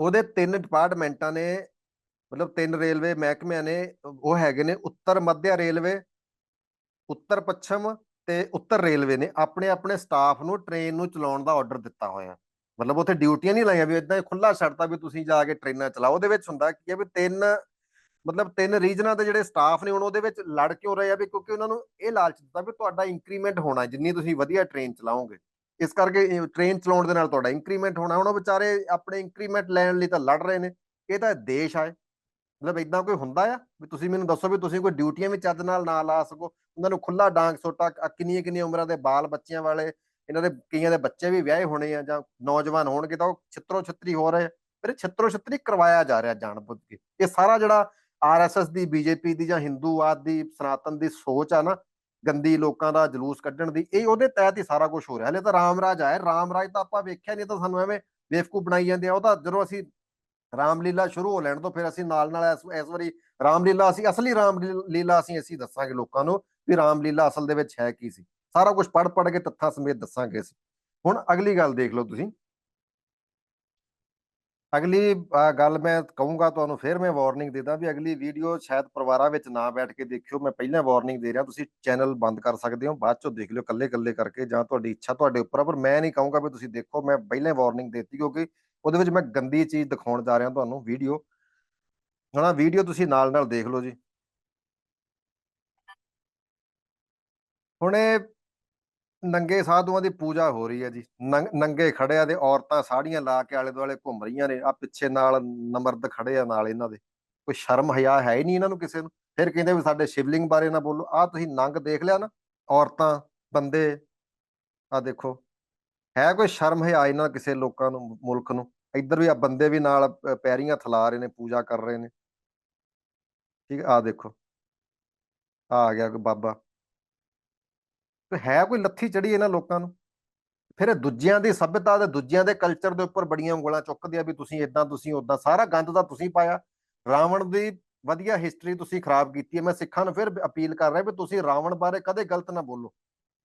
ਉਹਦੇ ਤਿੰਨ ਡਿਪਾਰਟਮੈਂਟਾਂ ਨੇ, ਮਤਲਬ ਤਿੰਨ ਰੇਲਵੇ ਮਹਿਕਮਿਆਂ ਨੇ, ਉਹ ਹੈਗੇ ਨੇ ਉੱਤਰ ਮੱਧਿਆ ਰੇਲਵੇ ਉੱਤਰ ਪੱਛਮ ਤੇ ਉੱਤਰ ਰੇਲਵੇ ਨੇ ਆਪਣੇ ਆਪਣੇ ਸਟਾਫ ਨੂੰ ਟ੍ਰੇਨ ਨੂੰ ਚਲਾਉਣ ਦਾ ਆਰਡਰ ਦਿੱਤਾ ਹੋਇਆ। ਮਤਲਬ ਉੱਥੇ ਡਿਊਟੀਆਂ ਨਹੀਂ ਲਾਈਆਂ ਵੀ ਇਦਾਂ ਖੁੱਲਾ ਛੱਡਤਾ ਵੀ ਤੁਸੀਂ ਜਾ ਕੇ ਟ੍ਰੇਨਾਂ ਚਲਾਓ। ਉਹਦੇ ਵਿੱਚ ਹੁੰਦਾ ਕੀ ਹੈ ਵੀ ਤਿੰਨ, ਮਤਲਬ ਤਿੰਨ ਰੀਜਨਾਂ ਦੇ ਜਿਹੜੇ ਸਟਾਫ ਨੇ ਹੁਣ ਉਹਦੇ ਵਿੱਚ ਲੜ ਕਿਉਂ ਰਹੇ ਆ ਵੀ ਕਿਉਂਕਿ ਉਹਨਾਂ ਨੂੰ ਇਹ ਲਾਲਚ ਦਿੱਤਾ ਵੀ ਤੁਹਾਡਾ ਇੰਕਰੀਮੈਂਟ ਹੋਣਾ, ਜਿੰਨੀ ਤੁਸੀਂ ਵਧੀਆ ਟ੍ਰੇਨ ਚਲਾਓਗੇ। ਇਸ ਕਰਕੇ ਟ੍ਰੇਨ ਚਲਾਉਣ ਦੇ ਨਾਲ ਤੁਹਾਡਾ ਇੰਕਰੀਮੈਂਟ ਹੋਣਾ। ਉਹਨਾਂ ਵਿਚਾਰੇ ਆਪਣੇ ਇੰਕਰੀਮੈਂਟ ਲੈਣ ਲਈ ਤਾਂ ਲੜ ਰਹੇ ਨੇ। ਇਹ ਤਾਂ ਦੇਸ਼ ਆ ਮਤਲਬ ਇਦਾਂ ਕੋਈ ਹੁੰਦਾ ਆ? ਵੀ ਤੁਸੀਂ ਮੈਨੂੰ ਦੱਸੋ ਵੀ ਤੁਸੀਂ ਕੋਈ ਡਿਊਟੀਆਂ ਵੀ ਚੱਦ ਨਾਲ ਨਾ ਲਾ ਸਕੋ। ਉਹਨਾਂ ਨੂੰ ਖੁੱਲਾ ਡਾਂਗ ਸੋਟਾ ਕਿੰਨੀਆਂ ਕਿੰਨੀਆਂ ਉਮਰਾਂ ਦੇ ਬਾਲ ਬੱਚਿਆਂ ਵਾਲੇ, ਇਹਨਾਂ ਦੇ ਕਈਆਂ ਦੇ ਬੱਚੇ ਵੀ ਵਿਆਹੇ ਹੋਣੇ ਆ ਜਾਂ ਨੌਜਵਾਨ ਹੋਣਗੇ ਤਾਂ ਉਹ ਛਿੱਤਰੋ ਛਿੱਤਰੀ ਹੋ ਰਹੇ ਆ। ਛਿੱਤਰੋ ਛਿੱਤਰੀ ਕਰਵਾਇਆ ਜਾ ਰਿਹਾ ਜਾਣ ਬੁੱਝ ਕੇ। ਇਹ ਸਾਰਾ ਜਿਹੜਾ ਆਰਐਸਐਸ ਦੀ ਬੀਜੇਪੀ ਦੀ ਜਾਂ ਹਿੰਦੂਵਾਦ ਦੀ, ਸਨਾਤਨ ਦੀ ਸੋਚ ਆ ਨਾ, ਗੰਦੀ ਲੋਕਾਂ ਦਾ ਜਲੂਸ ਕੱਢਣ ਦੀ, ਇਹ ਉਹਦੇ ਤਹਿਤ ਹੀ ਸਾਰਾ ਕੁਝ ਹੋ ਰਿਹਾ। ਹਲੇ ਤਾਂ ਰਾਮਰਾਜ ਆਇਆ। ਰਾਮ ਰਾਜ ਤਾਂ ਆਪਾਂ ਵੇਖਿਆ ਨਹੀਂ ਤਾਂ ਸਾਨੂੰ ਐਵੇਂ ਬੇਵਕੂਫ ਬਣਾਈ ਜਾਂਦੇ ਆ। ਉਹ ਤਾਂ ਜਦੋਂ ਅਸੀਂ ਰਾਮਲੀਲਾ ਸ਼ੁਰੂ ਹੋ ਲੈਣ ਤੋਂ ਫਿਰ ਅਸੀਂ ਨਾਲ ਨਾਲ ਇਸ ਇਸ ਵਾਰੀ ਰਾਮਲੀਲਾ ਅਸੀਂ ਅਸਲੀ ਰਾਮਲੀਲਾ ਅਸੀਂ ਅਸੀਂ ਦੱਸਾਂਗੇ ਲੋਕਾਂ ਨੂੰ ਵੀ ਰਾਮਲੀਲਾ ਅਸਲ ਦੇ ਵਿੱਚ ਹੈ ਕੀ ਸੀ। ਸਾਰਾ ਕੁਝ ਪੜ ਪੜ ਕੇ ਤੱਥਾਂ ਸਮੇਤ ਦੱਸਾਂਗੇ ਅਸੀਂ। ਹੁਣ ਅਗਲੀ ਗੱਲ ਦੇਖ ਲਓ ਤੁਸੀਂ। ਅਗਲੀ ਅਹ, ਗੱਲ ਮੈਂ ਕਹੂੰਗਾ ਤੁਹਾਨੂੰ ਫਿਰ ਮੈਂ ਵਾਰਨਿੰਗ ਦੇਦਾ ਵੀ ਅਗਲੀ ਵੀਡੀਓ ਸ਼ਾਇਦ ਪਰਿਵਾਰਾਂ ਵਿੱਚ ਨਾ ਬੈਠ ਕੇ ਦੇਖਿਓ। ਮੈਂ ਪਹਿਲਾਂ ਵਾਰਨਿੰਗ ਦੇ ਰਿਹਾ ਤੁਸੀਂ ਚੈਨਲ ਬੰਦ ਕਰ ਸਕਦੇ ਹੋ ਬਾਅਦ ਚੋਂ ਦੇਖ ਲਿਓ ਕੱਲੇ ਕੱਲੇ ਕਰਕੇ ਜਾਂ ਤੁਹਾਡੀ ਇੱਛਾ ਤੁਹਾਡੇ ਉੱਪਰ ਆ ਪਰ ਮੈਂ ਨਹੀਂ ਕਹੂੰਗਾ ਵੀ ਤੁਸੀਂ ਦੇਖੋ ਮੈਂ ਪਹਿਲਾਂ ਵਾਰਨਿੰਗ ਦਿੱਤੀ ਕਿਉਂਕਿ ਉਹਦੇ ਵਿੱਚ ਮੈਂ ਗੰਦੀ ਚੀਜ਼ ਦਿਖਾਉਣ ਜਾ ਰਿਹਾ ਤੁਹਾਨੂੰ ਵੀਡੀਓ ਹਣਾ ਵੀਡੀਓ ਤੁਸੀਂ ਨਾਲ ਨਾਲ ਦੇਖ ਲਓ ਜੀ। ਹੁਣ ਇਹ ਨੰਗੇ ਸਾਧੂਆਂ ਦੀ ਪੂਜਾ ਹੋ ਰਹੀ ਹੈ ਜੀ। ਨੰਗ- ਨੰਗੇ ਖੜਿਆ ਦੇ ਔਰਤਾਂ ਸਾੜੀਆਂ ਲਾ ਕੇ ਆਲੇ ਦੁਆਲੇ ਘੁੰਮ ਰਹੀਆਂ ਨੇ। ਆ ਪਿੱਛੇ ਨਾਲ ਨਮਰਦ ਖੜੇ ਆ ਨਾਲ ਇਹਨਾਂ ਦੇ। ਕੋਈ ਸ਼ਰਮ ਹਿਆ ਹੈ ਹੀ ਨਹੀਂ ਇਹਨਾਂ ਨੂੰ ਕਿਸੇ ਨੂੰ। ਫਿਰ ਕਹਿੰਦੇ ਵੀ ਸਾਡੇ ਸ਼ਿਵਲਿੰਗ ਬਾਰੇ ਨਾ ਬੋਲੋ। ਆ ਤੁਸੀਂ ਨੰਗ ਦੇਖ ਲਿਆ ਨਾ, ਔਰਤਾਂ, ਬੰਦੇ ਆ ਦੇਖੋ। ਹੈ ਕੋਈ ਸ਼ਰਮ ਹਿਆ ਇਹਨਾਂ ਕਿਸੇ ਲੋਕਾਂ ਨੂੰ, ਮੁਲਕ ਨੂੰ? ਇੱਧਰ ਵੀ ਆ ਬੰਦੇ ਵੀ ਨਾਲ ਪੈਰੀਆਂ ਥਲਾ ਰਹੇ ਨੇ, ਪੂਜਾ ਕਰ ਰਹੇ ਨੇ। ਠੀਕ ਆ ਦੇਖੋ। ਆ ਗਿਆ ਕੋਈ ਬਾਬਾ। ਕੋਈ ਹੈ ਕੋਈ ਲੱਥੀ ਚੜੀ ਇਹਨਾਂ ਲੋਕਾਂ ਨੂੰ? ਫਿਰ ਦੂਜਿਆਂ ਦੀ ਸਭਿਅਤਾ ਤੇ ਦੂਜਿਆਂ ਦੇ ਕਲਚਰ ਦੇ ਉੱਪਰ ਬੜੀਆਂ ਉਂਗਲਾਂ ਚੁੱਕਦੇ ਆ ਵੀ ਤੁਸੀਂ ਇਦਾਂ ਤੁਸੀਂ ਉਦਾਂ ਸਾਰਾ ਗੰਦ ਦਾ ਤੁਸੀਂ ਪਾਇਆ। ਰਾਵਣ ਦੀ ਵਧੀਆ ਹਿਸਟਰੀ ਤੁਸੀਂ ਖਰਾਬ ਕੀਤੀ ਹੈ। ਮੈਂ ਸਿੱਖਾਂ ਨੂੰ ਫਿਰ ਅਪੀਲ ਕਰ ਰਿਹਾ ਵੀ ਤੁਸੀਂ ਰਾਵਣ ਬਾਰੇ ਕਦੇ ਗਲਤ ਨਾ ਬੋਲੋ।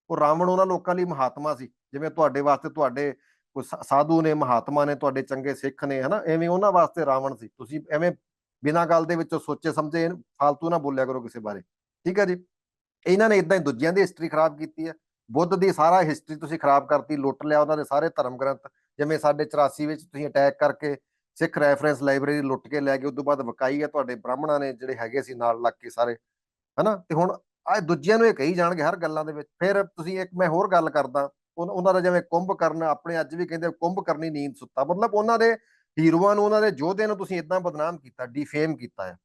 ਉਹ ਰਾਵਣ ਉਹਨਾਂ ਲੋਕਾਂ ਲਈ ਮਹਾਤਮਾ ਸੀ, ਜਿਵੇਂ ਤੁਹਾਡੇ ਵਾਸਤੇ ਤੁਹਾਡੇ ਕੋਈ ਸਾਧੂ ਨੇ, ਮਹਾਤਮਾ ਨੇ, ਤੁਹਾਡੇ ਚੰਗੇ ਸਿੱਖ ਨੇ, ਹਨਾ, ਐਵੇਂ ਉਹਨਾਂ ਵਾਸਤੇ ਰਾਵਣ ਸੀ। ਤੁਸੀਂ ਐਵੇਂ ਬਿਨਾਂ ਗੱਲ ਦੇ ਵਿੱਚੋਂ ਸੋਚੇ ਸਮਝੇ ਫालतू ਨਾ ਬੋਲਿਆ ਕਰੋ ਕਿਸੇ ਬਾਰੇ, ਠੀਕ ਹੈ ਜੀ? ਇਹਨਾਂ ਨੇ ਇਦਾਂ ਹੀ ਦੂਜਿਆਂ ਦੀ ਹਿਸਟਰੀ ਖਰਾਬ ਕੀਤੀ ਹੈ, ਬੁੱਧ ਦੀ ਸਾਰਾ ਹਿਸਟਰੀ ਤੁਸੀਂ ਖਰਾਬ ਕਰਤੀ, ਲੁੱਟ ਲਿਆ ਉਹਨਾਂ ਦੇ ਸਾਰੇ ਧਰਮ ਗ੍ਰੰਥ, ਜਿਵੇਂ ਸਾਡੇ 84 ਵਿੱਚ ਤੁਸੀਂ ਅਟੈਕ ਕਰਕੇ ਸਿੱਖ ਰੈਫਰੈਂਸ ਲਾਇਬ੍ਰੇਰੀ ਲੁੱਟ ਕੇ ਲੈ ਗਏ ਉਸ ਤੋਂ ਬਾਅਦ ਵਕਾਈ ਹੈ, ਤੁਹਾਡੇ ਬ੍ਰਾਹਮਣਾਂ ਨੇ ਜਿਹੜੇ ਹੈਗੇ ਸੀ ਨਾਲ ਲੱਗ ਕੇ ਸਾਰੇ, ਹਨਾ, ਤੇ ਹੁਣ ਆ ਦੂਜਿਆਂ ਨੂੰ ਇਹ ਕਹੀ ਜਾਣਗੇ ਹਰ ਗੱਲਾਂ ਦੇ ਵਿੱਚ। ਫਿਰ ਤੁਸੀਂ ਇੱਕ ਮੈਂ ਹੋਰ ਗੱਲ ਕਰਦਾ। ਉਹਨਾਂ ਦਾ ਜਿਵੇਂ ਕੁੰਭ ਕਰਨ, ਆਪਣੇ ਅੱਜ ਵੀ ਕਹਿੰਦੇ ਕੁੰਭ ਕਰਨੀ ਨੀਂਦ ਸੁੱਤਾ। ਮਤਲਬ ਉਹਨਾਂ ਦੇ ਹੀਰੋਆਂ ਨੂੰ, ਉਹਨਾਂ ਦੇ ਯੋਧੇ ਨੂੰ ਤੁਸੀਂ ਇਦਾਂ ਬਦਨਾਮ ਕੀਤਾ ਡੀਫੇਮ ਕੀਤਾ ਹੈ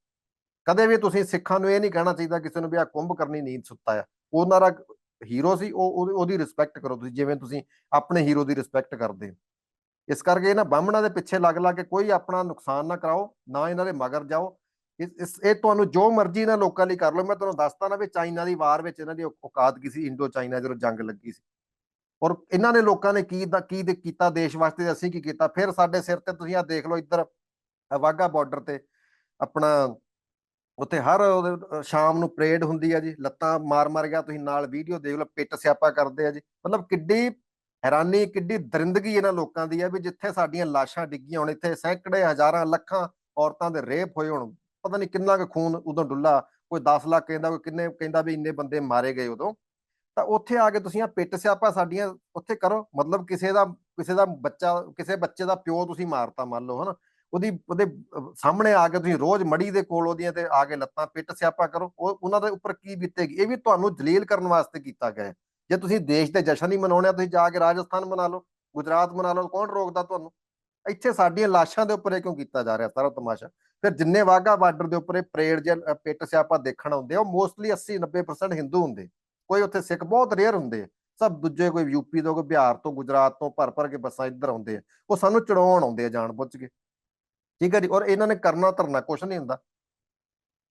ਕਦੇ ਵੀ ਤੁਸੀਂ ਸਿੱਖਾਂ ਨੂੰ ਇਹ ਨਹੀਂ ਕਹਿਣਾ ਚਾਹੀਦਾ ਕਿਸੇ ਨੂੰ ਵੀ ਆ ਕੁੰਭ ਕਰਨੀ ਨੀਂਦ ਸੁੱਤਾ ਆ। ਉਹਨਾਂ ਦਾ ਹੀਰੋ ਸੀ, ਉਹ ਉਹਦੀ ਰਿਸਪੈਕਟ ਕਰੋ ਤੁਸੀਂ, ਜਿਵੇਂ ਤੁਸੀਂ ਆਪਣੇ ਹੀਰੋ ਦੀ ਰਿਸਪੈਕਟ ਕਰਦੇ ਹੋ। ਇਸ ਕਰਕੇ ਇਹਨਾਂ ਬਾਹਮਣਾਂ ਦੇ ਪਿੱਛੇ ਲੱਗ ਲੱਗ ਕੇ ਕੋਈ ਆਪਣਾ ਨੁਕਸਾਨ ਨਾ ਕਰਾਓ, ਨਾ ਇਹਨਾਂ ਦੇ ਮਗਰ ਜਾਓ। ਇਸ ਇਹ ਤੁਹਾਨੂੰ ਜੋ ਮਰਜ਼ੀ ਇਹਨਾਂ ਲੋਕਾਂ ਲਈ ਕਰ ਲਓ, ਮੈਂ ਤੁਹਾਨੂੰ ਦੱਸਤਾ ਨਾ ਵੀ ਚਾਈਨਾ ਦੀ ਵਾਰ ਵਿੱਚ ਇਹਨਾਂ ਦੀ ਔਕਾਤ ਕੀ ਸੀ ਇੰਡੋ ਚਾਈਨਾ ਜਦੋਂ ਜੰਗ ਲੱਗੀ ਸੀ। ਔਰ ਇਹਨਾਂ ਨੇ ਲੋਕਾਂ ਨੇ ਕੀ ਦਾ, ਕੀ ਕੀਤਾ ਦੇਸ਼ ਵਾਸਤੇ ਅਸੀਂ ਕੀ ਕੀਤਾ? ਫਿਰ ਸਾਡੇ ਸਿਰ ਤੇ ਤੁਸੀਂ ਆ ਦੇਖ ਲਓ ਇੱਧਰ ਵਾਗਾ ਬਾਰਡਰ ਤੇ ਆਪਣਾ ਉੱਥੇ ਹਰ ਸ਼ਾਮ ਨੂੰ ਪਰੇਡ ਹੁੰਦੀ ਆ ਜੀ, ਲੱਤਾਂ ਮਾਰ ਮਾਰ ਗਿਆ, ਤੁਸੀਂ ਨਾਲ ਵੀਡੀਓ ਦੇਖ ਲਓ, ਪਿੱਟ ਸਿਆਪਾ ਕਰਦੇ ਆ ਜੀ। ਮਤਲਬ ਕਿੱਡੀ ਹੈਰਾਨੀ, ਕਿੱਡੀ ਦਰਿੰਦਗੀ ਇਹਨਾਂ ਲੋਕਾਂ ਦੀ ਆ ਵੀ ਜਿੱਥੇ ਸਾਡੀਆਂ ਲਾਸ਼ਾਂ ਡਿੱਗੀਆਂ ਹੁਣ, ਇੱਥੇ ਸੈਂਕੜੇ ਹਜ਼ਾਰਾਂ, ਲੱਖਾਂ ਔਰਤਾਂ ਦੇ ਰੇਪ ਹੋਏ ਹੋਣ ਪਤਾ ਨਹੀਂ ਕਿੰਨਾ ਕੁ ਖੂਨ ਉਦੋਂ ਡੁੱਲਾ, ਕੋਈ 10 ਲੱਖ ਕਹਿੰਦਾ, ਕੋਈ ਕਿੰਨੇ ਕਹਿੰਦਾ ਵੀ ਇੰਨੇ ਬੰਦੇ ਮਾਰੇ ਗਏ ਉਦੋਂ। ਤਾਂ ਉੱਥੇ ਆ ਕੇ ਤੁਸੀਂ ਆ ਪਿੱਟ ਸਿਆਪਾ ਸਾਡੀਆਂ ਉੱਥੇ ਕਰੋ, ਮਤਲਬ ਕਿਸੇ ਦਾ ਕਿਸੇ ਦਾ ਬੱਚਾ, ਕਿਸੇ ਬੱਚੇ ਦਾ ਪਿਓ ਤੁਸੀਂ ਮਾਰਤਾ ਮੰਨ ਲਓ, ਹਨਾ। ਉਹਦੀ, ਉਹਦੇ ਸਾਹਮਣੇ ਆ ਕੇ ਤੁਸੀਂ ਰੋਜ਼ ਮੜੀ ਦੇ ਕੋਲ ਉਹਦੀਆਂ ਤੇ ਆ ਕੇ ਲੱਤਾਂ ਪਿੱਟ ਸਿਆਪਾ ਕਰੋ। ਉਹ, ਉਹਨਾਂ ਦੇ ਉੱਪਰ ਕੀ ਬੀਤੇਗੀ? ਇਹ ਵੀ ਤੁਹਾਨੂੰ ਜਲੀਲ ਕਰਨ ਵਾਸਤੇ ਕੀਤਾ ਗਿਆ ਜੇ ਤੁਸੀਂ ਦੇਸ਼ ਦੇ ਜਸ਼ਨ ਹੀ ਮਨਾਉਣੇ ਆ, ਤੁਸੀਂ ਜਾ ਕੇ ਰਾਜਸਥਾਨ ਮਨਾ ਲਓ, ਗੁਜਰਾਤ ਮਨਾ ਲਓ, ਕੌਣ ਰੋਕਦਾ ਤੁਹਾਨੂੰ? ਇੱਥੇ ਸਾਡੀਆਂ ਲਾਸ਼ਾਂ ਦੇ ਉੱਪਰ ਇਹ ਕਿਉਂ ਕੀਤਾ ਜਾ ਰਿਹਾ ਸਾਰਾ ਤਮਾਸ਼ਾ? ਫਿਰ ਜਿੰਨੇ ਵਾਗਾ ਬਾਰਡਰ ਦੇ ਉੱਪਰ ਇਹ ਪਰੇਡ ਜਾਂ ਅ, ਪਿੱਟ ਦੇਖਣ ਆਉਂਦੇ ਆ ਉਹ ਮੋਸਟਲੀ 80 90% ਹਿੰਦੂ ਹੁੰਦੇ। ਕੋਈ ਉੱਥੇ ਸਿੱਖ ਬਹੁਤ ਰੇਅਰ ਹੁੰਦੇ ਆ। ਸਭ ਦੂਜੇ ਕੋਈ ਯੂਪੀ ਤੋਂ ਕੋਈ ਬਿਹਾਰ ਤੋਂ ਗੁਜਰਾਤ ਤੋਂ ਭਰ ਭਰ ਕੇ ਬੱਸਾਂ ਇੱਧਰ ਆਉਂਦੇ ਆ। ਉਹ ਸਾਨੂੰ ਚੜਾਉਣ ਆਉਂਦੇ ਆ ਜਾਣ ਬੁੱਝ ਕੇ। ਠੀਕ ਹੈ ਜੀ? ਔਰ ਇਹਨਾਂ ਨੇ ਕਰਨਾ ਧਰਨਾ ਕੁਛ ਨਹੀਂ ਹੁੰਦਾ।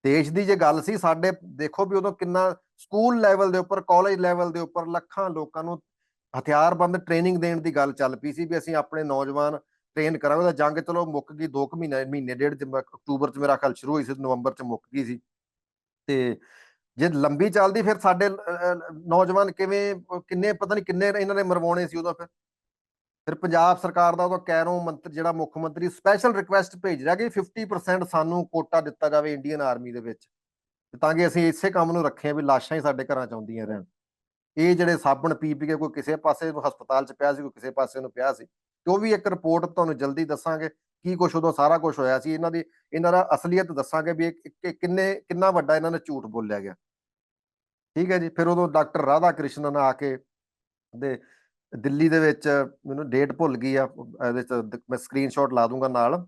ਦੇਸ਼ ਦੀ ਜੇ ਗੱਲ ਸੀ ਸਾਡੇ ਦੇਖੋ ਵੀ ਉਦੋਂ ਕਿੰਨਾ ਸਕੂਲ ਲੈਵਲ ਦੇ ਉੱਪਰ ਕਾਲਜ ਲੈਵਲ ਦੇ ਉੱਪਰ ਲੱਖਾਂ ਲੋਕਾਂ ਨੂੰ ਹਥਿਆਰਬੰਦ ਟ੍ਰੇਨਿੰਗ ਦੇਣ ਦੀ ਗੱਲ ਚੱਲ ਪਈ ਸੀ ਵੀ ਅਸੀਂ ਆਪਣੇ ਨੌਜਵਾਨ ਟ੍ਰੇਨ ਕਰਾਂਗੇ ਉਹਦਾ ਜੰਗ ਚਲੋ ਮੁੱਕ ਗਈ 2 ਮਹੀਨੇ ਮਹੀਨੇ ਡੇਢ ਚ ਅਕਤੂਬਰ ਚ ਮੇਰਾ ਖਿਆਲ ਸ਼ੁਰੂ ਹੋਈ ਸੀ, ਨਵੰਬਰ ਚ ਮੁੱਕ ਗਈ ਸੀ। ਤੇ ਜੇ ਲੰਬੀ ਚੱਲਦੀ ਫਿਰ ਸਾਡੇ ਨੌਜਵਾਨ ਕਿਵੇਂ ਕਿੰਨੇ ਪਤਾ ਨਹੀਂ ਕਿੰਨੇ ਇਹਨਾਂ ਨੇ ਮਰਵਾਉਣੇ ਸੀ ਉਦੋਂ ਫਿਰ। ਫਿਰ ਪੰਜਾਬ ਸਰਕਾਰ ਦਾ ਉਹਦਾ ਕੈਰੋਂ ਮੰਤਰੀ, ਜਿਹੜਾ ਮੁੱਖ ਮੰਤਰੀ ਸਪੈਸ਼ਲ ਰਿਕੁਐਸਟ ਭੇਜ ਰਿਹਾ ਕਿ 50% ਸਾਨੂੰ ਕੋਟਾ ਦਿੱਤਾ ਜਾਵੇ ਇੰਡੀਅਨ ਆਰਮੀ ਦੇ ਵਿੱਚ। ਤਾਂ ਕਿ ਅਸੀਂ ਇਸੇ ਕੰਮ ਨੂੰ ਰੱਖੇ ਵੀ ਲਾਸ਼ਾਂ ਹੀ ਸਾਡੇ ਘਰਾਂ ਚ ਆਉਂਦੀਆਂ ਰਹਿਣ। ਇਹ ਜਿਹੜੇ ਸਾਬਣ ਪੀ ਪੀ ਕੇ ਕੋਈ ਕਿਸੇ ਪਾਸੇ ਹਸਪਤਾਲ ਚ ਪਿਆ ਸੀ, ਕੋਈ ਕਿਸੇ ਪਾਸੇ ਨੂੰ ਪਿਆ ਸੀ। ਤੇ ਉਹ ਵੀ ਇੱਕ ਰਿਪੋਰਟ ਤੁਹਾਨੂੰ ਜਲਦੀ ਦੱਸਾਂਗੇ, ਕੀ ਕੁਛ ਉਦੋਂ ਸਾਰਾ ਕੁਝ ਹੋਇਆ ਸੀ, ਇਹਨਾਂ ਦੀ, ਇਹਨਾਂ ਦਾ ਅਸਲੀਅਤ ਦੱਸਾਂਗੇ ਵੀ ਇਹ ਕਿੰਨੇ, ਕਿੰਨਾ ਵੱਡਾ ਇਹਨਾਂ ਨੇ ਝੂਠ ਬੋਲਿਆ ਗਿਆ। ਠੀਕ ਹੈ ਜੀ, ਫਿਰ ਉਦੋਂ ਡਾਕਟਰ ਰਾਧਾ ਕ੍ਰਿਸ਼ਨਨ ਆ ਕੇ ਦੇ ਦਿੱਲੀ ਦੇ ਵਿੱਚ ਮੈਨੂੰ ਡੇਟ ਭੁੱਲ ਗਈ ਆ, ਇਹਦੇ ਚ ਦ- ਮੈਂ ਸਕਰੀਨਸ਼ਾਟ ਲਾ ਦੂੰਗਾ ਨਾਲ।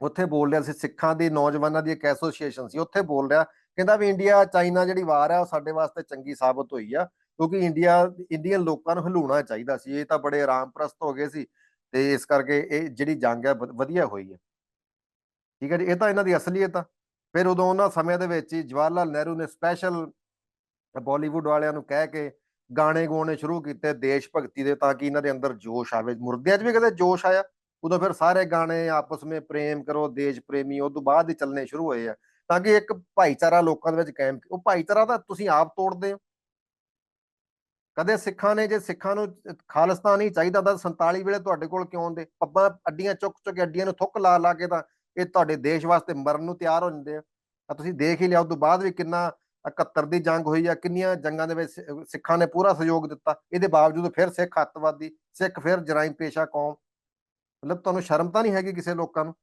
ਉੱਥੇ ਬੋਲ ਰਿਹਾ ਸੀ, ਸਿੱਖਾਂ ਦੀ, ਨੌਜਵਾਨਾਂ ਦੀ ਇੱਕ ਐਸੋਸੀਏਸ਼ਨ ਸੀ, ਉੱਥੇ ਬੋਲ ਰਿਹਾ, ਕਹਿੰਦਾ ਵੀ ਇੰਡੀਆ ਚਾਈਨਾ ਜਿਹੜੀ ਵਾਰ ਹੈ ਉਹ ਸਾਡੇ ਵਾਸਤੇ ਚੰਗੀ ਸਾਬਤ ਹੋਈ ਆ, ਕਿਉਂਕਿ ਇੰਡੀਆ ਇੰਡੀਅਨ ਲੋਕਾਂ ਨੂੰ ਹਲੂਣਾ ਚਾਹੀਦਾ ਸੀ, ਇਹ ਤਾਂ ਬੜੇ ਆਰਾਮ ਪ੍ਰਸਤ ਹੋ ਗਏ ਸੀ। ਤੇ ਇਸ ਕਰਕੇ ਇਹ ਜਿਹੜੀ ਜੰਗ ਹੈ ਵਧ- ਵਧੀਆ ਹੋਈ ਹੈ। ਠੀਕ ਹੈ ਜੀ, ਇਹ ਤਾਂ ਇਹਨਾਂ ਦੀ ਅਸਲੀਅਤ ਆ। ਫਿਰ ਉਦੋਂ ਉਹਨਾਂ ਸਮੇਂ ਦੇ ਵਿੱਚ ਹੀ ਜਵਾਹਰ ਲਾਲ ਨਹਿਰੂ ਨੇ ਸਪੈਸ਼ਲ ਬਾਲੀਵੁੱਡ ਵਾਲਿਆਂ ਨੂੰ ਕਹਿ ਕੇ ਗਾਣੇ ਗਾਉਣੇ ਸ਼ੁਰੂ ਕੀਤੇ ਦੇਸ਼ ਭਗਤੀ ਦੇ ਤਾਂ ਕਿ ਇਹਨਾਂ ਦੇ ਅੰਦਰ ਜੋਸ਼ ਆਵੇ। ਮੁਰਦਿਆਂ 'ਚ ਵੀ ਕਦੇ ਜੋਸ਼ ਆਇਆ? ਉਦੋਂ ਫਿਰ ਸਾਰੇ ਗਾਣੇ ਆਪਸ ਵਿੱਚ ਪ੍ਰੇਮ ਕਰੋ, ਦੇਸ਼ ਪ੍ਰੇਮੀ, ਉਹ ਤੋਂ ਬਾਅਦ ਹੀ ਚੱਲਣੇ ਸ਼ੁਰੂ ਹੋਏ ਆ। ਤਾਂ ਕਿ ਇੱਕ ਭਾਈਚਾਰਾ ਲੋਕਾਂ ਦੇ ਵਿੱਚ ਕਾਇਮ, ਉਹ ਭਾਈਚਾਰਾ ਤਾਂ ਤੁਸੀਂ ਆਪ ਤੋੜਦੇ ਹੋ। ਕਦੇ ਸਿੱਖਾਂ ਨੇ ਜੇ ਸਿੱਖਾਂ ਨੂੰ ਖਾਲਿਸਤਾਨ ਹੀ ਚਾਹੀਦਾ ਤਾਂ 47 ਵੇਲੇ ਤੁਹਾਡੇ ਕੋਲ ਕਿਉਂ ਆਉਂਦੇ? ਪੱਬਾਂ ਅੱਡੀਆਂ ਚੁੱਕ ਚੁੱਕ ਕੇ ਅੱਡੀਆਂ ਨੂੰ ਥੁੱਕ ਲਾ ਲਾ ਕੇ ਤਾਂ ਇਹ ਤੁਹਾਡੇ ਦੇਸ਼ ਵਾਸਤੇ ਮਰਨ ਨੂੰ ਤਿਆਰ ਹੋ ਜਾਂਦੇ ਆ। ਤਾਂ ਤੁਸੀਂ ਦੇਖ ਹੀ ਲਿਆ, ਉਸ ਤੋਂ ਬਾਅਦ ਵੀ ਕਿੰਨਾ 71 ਦੀ ਜੰਗ ਹੋਈ ਆ, ਕਿੰਨੀਆਂ ਜੰਗਾਂ ਦੇ ਵਿੱਚ ਸਿੱਖਾਂ ਨੇ ਪੂਰਾ ਸਹਿਯੋਗ ਦਿੱਤਾ। ਇਹਦੇ ਬਾਵਜੂਦ ਫਿਰ ਸਿੱਖ ਅੱਤਵਾਦੀ, ਸਿੱਖ ਫਿਰ ਜਰਾਇਮ ਪੇਸ਼ਾ ਕੌਮ। ਮਤਲਬ ਤੁਹਾਨੂੰ ਸ਼ਰਮ ਤਾਂ ਨਹੀਂ ਹੈਗੀ ਕਿਸੇ ਲੋਕਾਂ ਨੂੰ?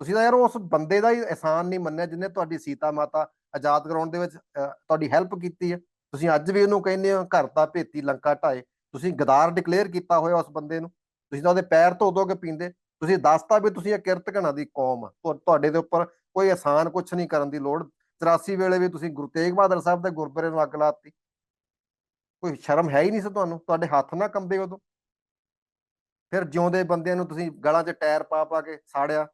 ਤੁਸੀਂ ਤਾਂ ਯਾਰ ਉਸ ਬੰਦੇ ਦਾ ਹੀ ਅਹਿਸਾਨ ਨਹੀਂ ਮੰਨਿਆ ਜਿਹਨੇ ਤੁਹਾਡੀ ਸੀਤਾ ਮਾਤਾ ਆਜ਼ਾਦ ਕਰਾਉਣ ਦੇ ਵਿੱਚ ਤੁਹਾਡੀ ਹੈਲਪ ਕੀਤੀ ਹੈ ਤੁਸੀਂ ਅੱਜ ਵੀ ਉਹਨੂੰ ਕਹਿੰਦੇ ਹੋ, ਘਰ ਦਾ ਭੇਤੀ ਲੰਕਾ ਢਾਏ। ਤੁਸੀਂ ਗਦਾਰ ਡਿਕਲੇਅਰ ਕੀਤਾ ਹੋਇਆ ਉਸ ਬੰਦੇ ਨੂੰ। ਤੁਸੀਂ ਤਾਂ ਉਹਦੇ ਪੈਰ ਧੋ ਧੋ ਕੇ ਪੀਂਦੇ। ਤੁਸੀਂ ਦੱਸਤਾ ਵੀ ਤੁਸੀਂ ਇਹ ਕਿਰਤ ਘਣਾ ਦੀ ਕੌਮ ਆ। ਤੁਹਾ- ਤੁਹਾਡੇ ਦੇ ਉੱਪਰ ਕੋਈ ਆਸਾਨ ਕੁਝ ਨਹੀਂ ਕਰਨ ਦੀ ਲੋੜ। 84 ਵੇਲੇ ਵੀ ਤੁਸੀਂ ਗੁਰੂ ਤੇਗ ਬਹਾਦਰ ਸਾਹਿਬ ਦੇ ਗੁਰਦੁਆਰੇ ਨੂੰ ਅੱਗ ਲਾਤੀ। ਕੋਈ ਸ਼ਰਮ ਹੈ ਹੀ ਨਹੀਂ ਸੀ ਤੁਹਾਨੂੰ? ਤੁਹਾਡੇ ਹੱਥ ਨਾ ਕੰਬੇ ਉਦੋਂ। ਫਿਰ ਜਿਉਂਦੇ ਬੰਦਿਆਂ ਨੂੰ ਤੁਸੀਂ ਗਲਾਂ 'ਚ ਟਾਇਰ ਪਾ ਪਾ ਕੇ ਸਾੜਿਆ।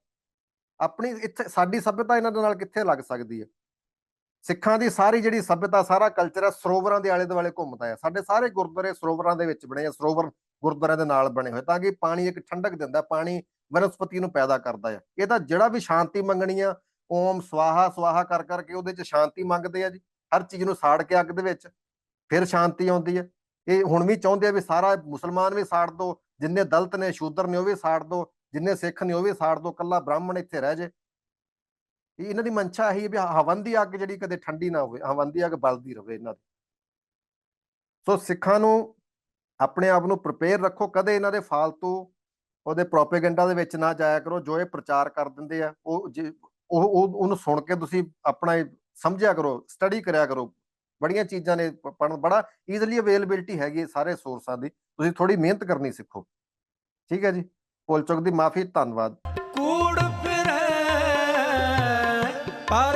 ਆਪਣੀ ਇੱਥੇ, ਸਾਡੀ ਸਭਿਅਤਾ ਇਹਨਾਂ ਦੇ ਨਾਲ ਕਿੱਥੇ ਲੱਗ ਸਕਦੀ ਹੈ ਸਿੱਖਾਂ ਦੀ ਸਾਰੀ ਜਿਹੜੀ ਸਭਿਅਤਾ, ਸਾਰਾ ਕਲਚਰ ਹੈ, ਸਰੋਵਰਾਂ ਦੇ ਆਲੇ ਦੁਆਲੇ ਘੁੰਮਦਾ ਹੈ। ਸਾਡੇ ਸਾਰੇ ਗੁਰਦੁਆਰੇ ਸਰੋਵਰਾਂ ਦੇ ਵਿੱਚ ਬਣੇ ਆ, ਸਰੋਵਰ ਗੁਰਦੁਆਰਿਆਂ ਦੇ ਨਾਲ ਬਣੇ ਹੋਏ, ਤਾਂ ਕਿ ਪਾਣੀ ਇੱਕ ਠੰਡਕ ਦਿੰਦਾ, ਪਾਣੀ ਵਨਸਪਤੀ ਨੂੰ ਪੈਦਾ ਕਰਦਾ ਹੈ। ਇਹ ਤਾਂ ਜਿਹੜਾ ਵੀ ਸ਼ਾਂਤੀ ਮੰਗਣੀ ਆ, ਓਮ ਸਵਾਹਾ ਸਵਾਹਾ ਕਰ ਕਰਕੇ ਉਹਦੇ ਚ ਸ਼ਾਂਤੀ ਮੰਗਦੇ ਆ ਜੀ। ਹਰ ਚੀਜ਼ ਨੂੰ ਸਾੜ ਕੇ ਅੱਗ ਦੇ ਵਿੱਚ, ਫਿਰ ਸ਼ਾਂਤੀ ਆਉਂਦੀ ਹੈ। ਇਹ ਹੁਣ ਵੀ ਚਾਹੁੰਦੇ ਆ ਵੀ ਸਾਰਾ ਮੁਸਲਮਾਨ ਵੀ ਸਾੜ ਦੋ, ਜਿੰਨੇ ਦਲਤ ਨੇ, ਸ਼ੂਦਰ ਨੇ ਉਹ ਵੀ ਸਾੜ ਦੋ, ਜਿੰਨੇ ਸਿੱਖ ਨੇ ਉਹ ਵੀ ਸਾੜ ਦੋ ਕੱਲਾ ਬ੍ਰਾਹਮਣ ਇੱਥੇ ਰਹਿ ਜੇ। ਇਹਨਾਂ ਦੀ ਮਨਸ਼ਾ ਇਹੀ ਹੈ ਵੀ ਹਵਨ ਦੀ ਅੱਗ ਜਿਹੜੀ ਕਦੇ ਠੰਡੀ ਨਾ ਹੋਵੇ, ਹਵਨ ਦੀ ਅੱਗ ਬਲਦੀ ਰਹੇ ਇਹਨਾਂ ਦੀ। ਸੋ ਸਿੱਖਾਂ ਨੂੰ ਆਪਣੇ ਆਪ ਨੂੰ ਪ੍ਰਪੇਅਰ ਰੱਖੋ, ਕਦੇ ਇਹਨਾਂ ਦੇ ਫਾਲਤੂ ਉਹਦੇ ਪ੍ਰੋਪੇਗੈਂਡਾ ਦੇ ਵਿੱਚ ਨਾ ਜਾਇਆ ਕਰੋ, ਜੋ ਇਹ ਪ੍ਰਚਾਰ ਕਰ ਦਿੰਦੇ ਆ, ਉਹ ਜੇ, ਉਹ ਉਹਨੂੰ ਸੁਣ ਕੇ ਤੁਸੀਂ ਆਪਣਾ ਇਹ ਸਮਝਿਆ ਕਰੋ ਸਟੱਡੀ ਕਰਿਆ ਕਰੋ। ਬੜੀਆਂ ਚੀਜ਼ਾਂ ਨੇ ਪ- ਪੜ੍ਹਨ, ਬੜਾ ਈਜ਼ੀਲੀ ਅਵੇਲੇਬਿਲਟੀ ਹੈਗੀ ਸਾਰੇ ਸੋਰਸਾਂ ਦੀ। ਤੁਸੀਂ ਥੋੜੀ ਮਿਹਨਤ ਕਰਨੀ ਸਿੱਖੋ। ਠੀਕ ਹੈ ਜੀ। ਭੁੱਲ ਚੁੱਕ ਦੀ ਮਾਫੀ, ਧੰਨਵਾਦ। ਕੂੜ ਫਿਰੈ ਪਰ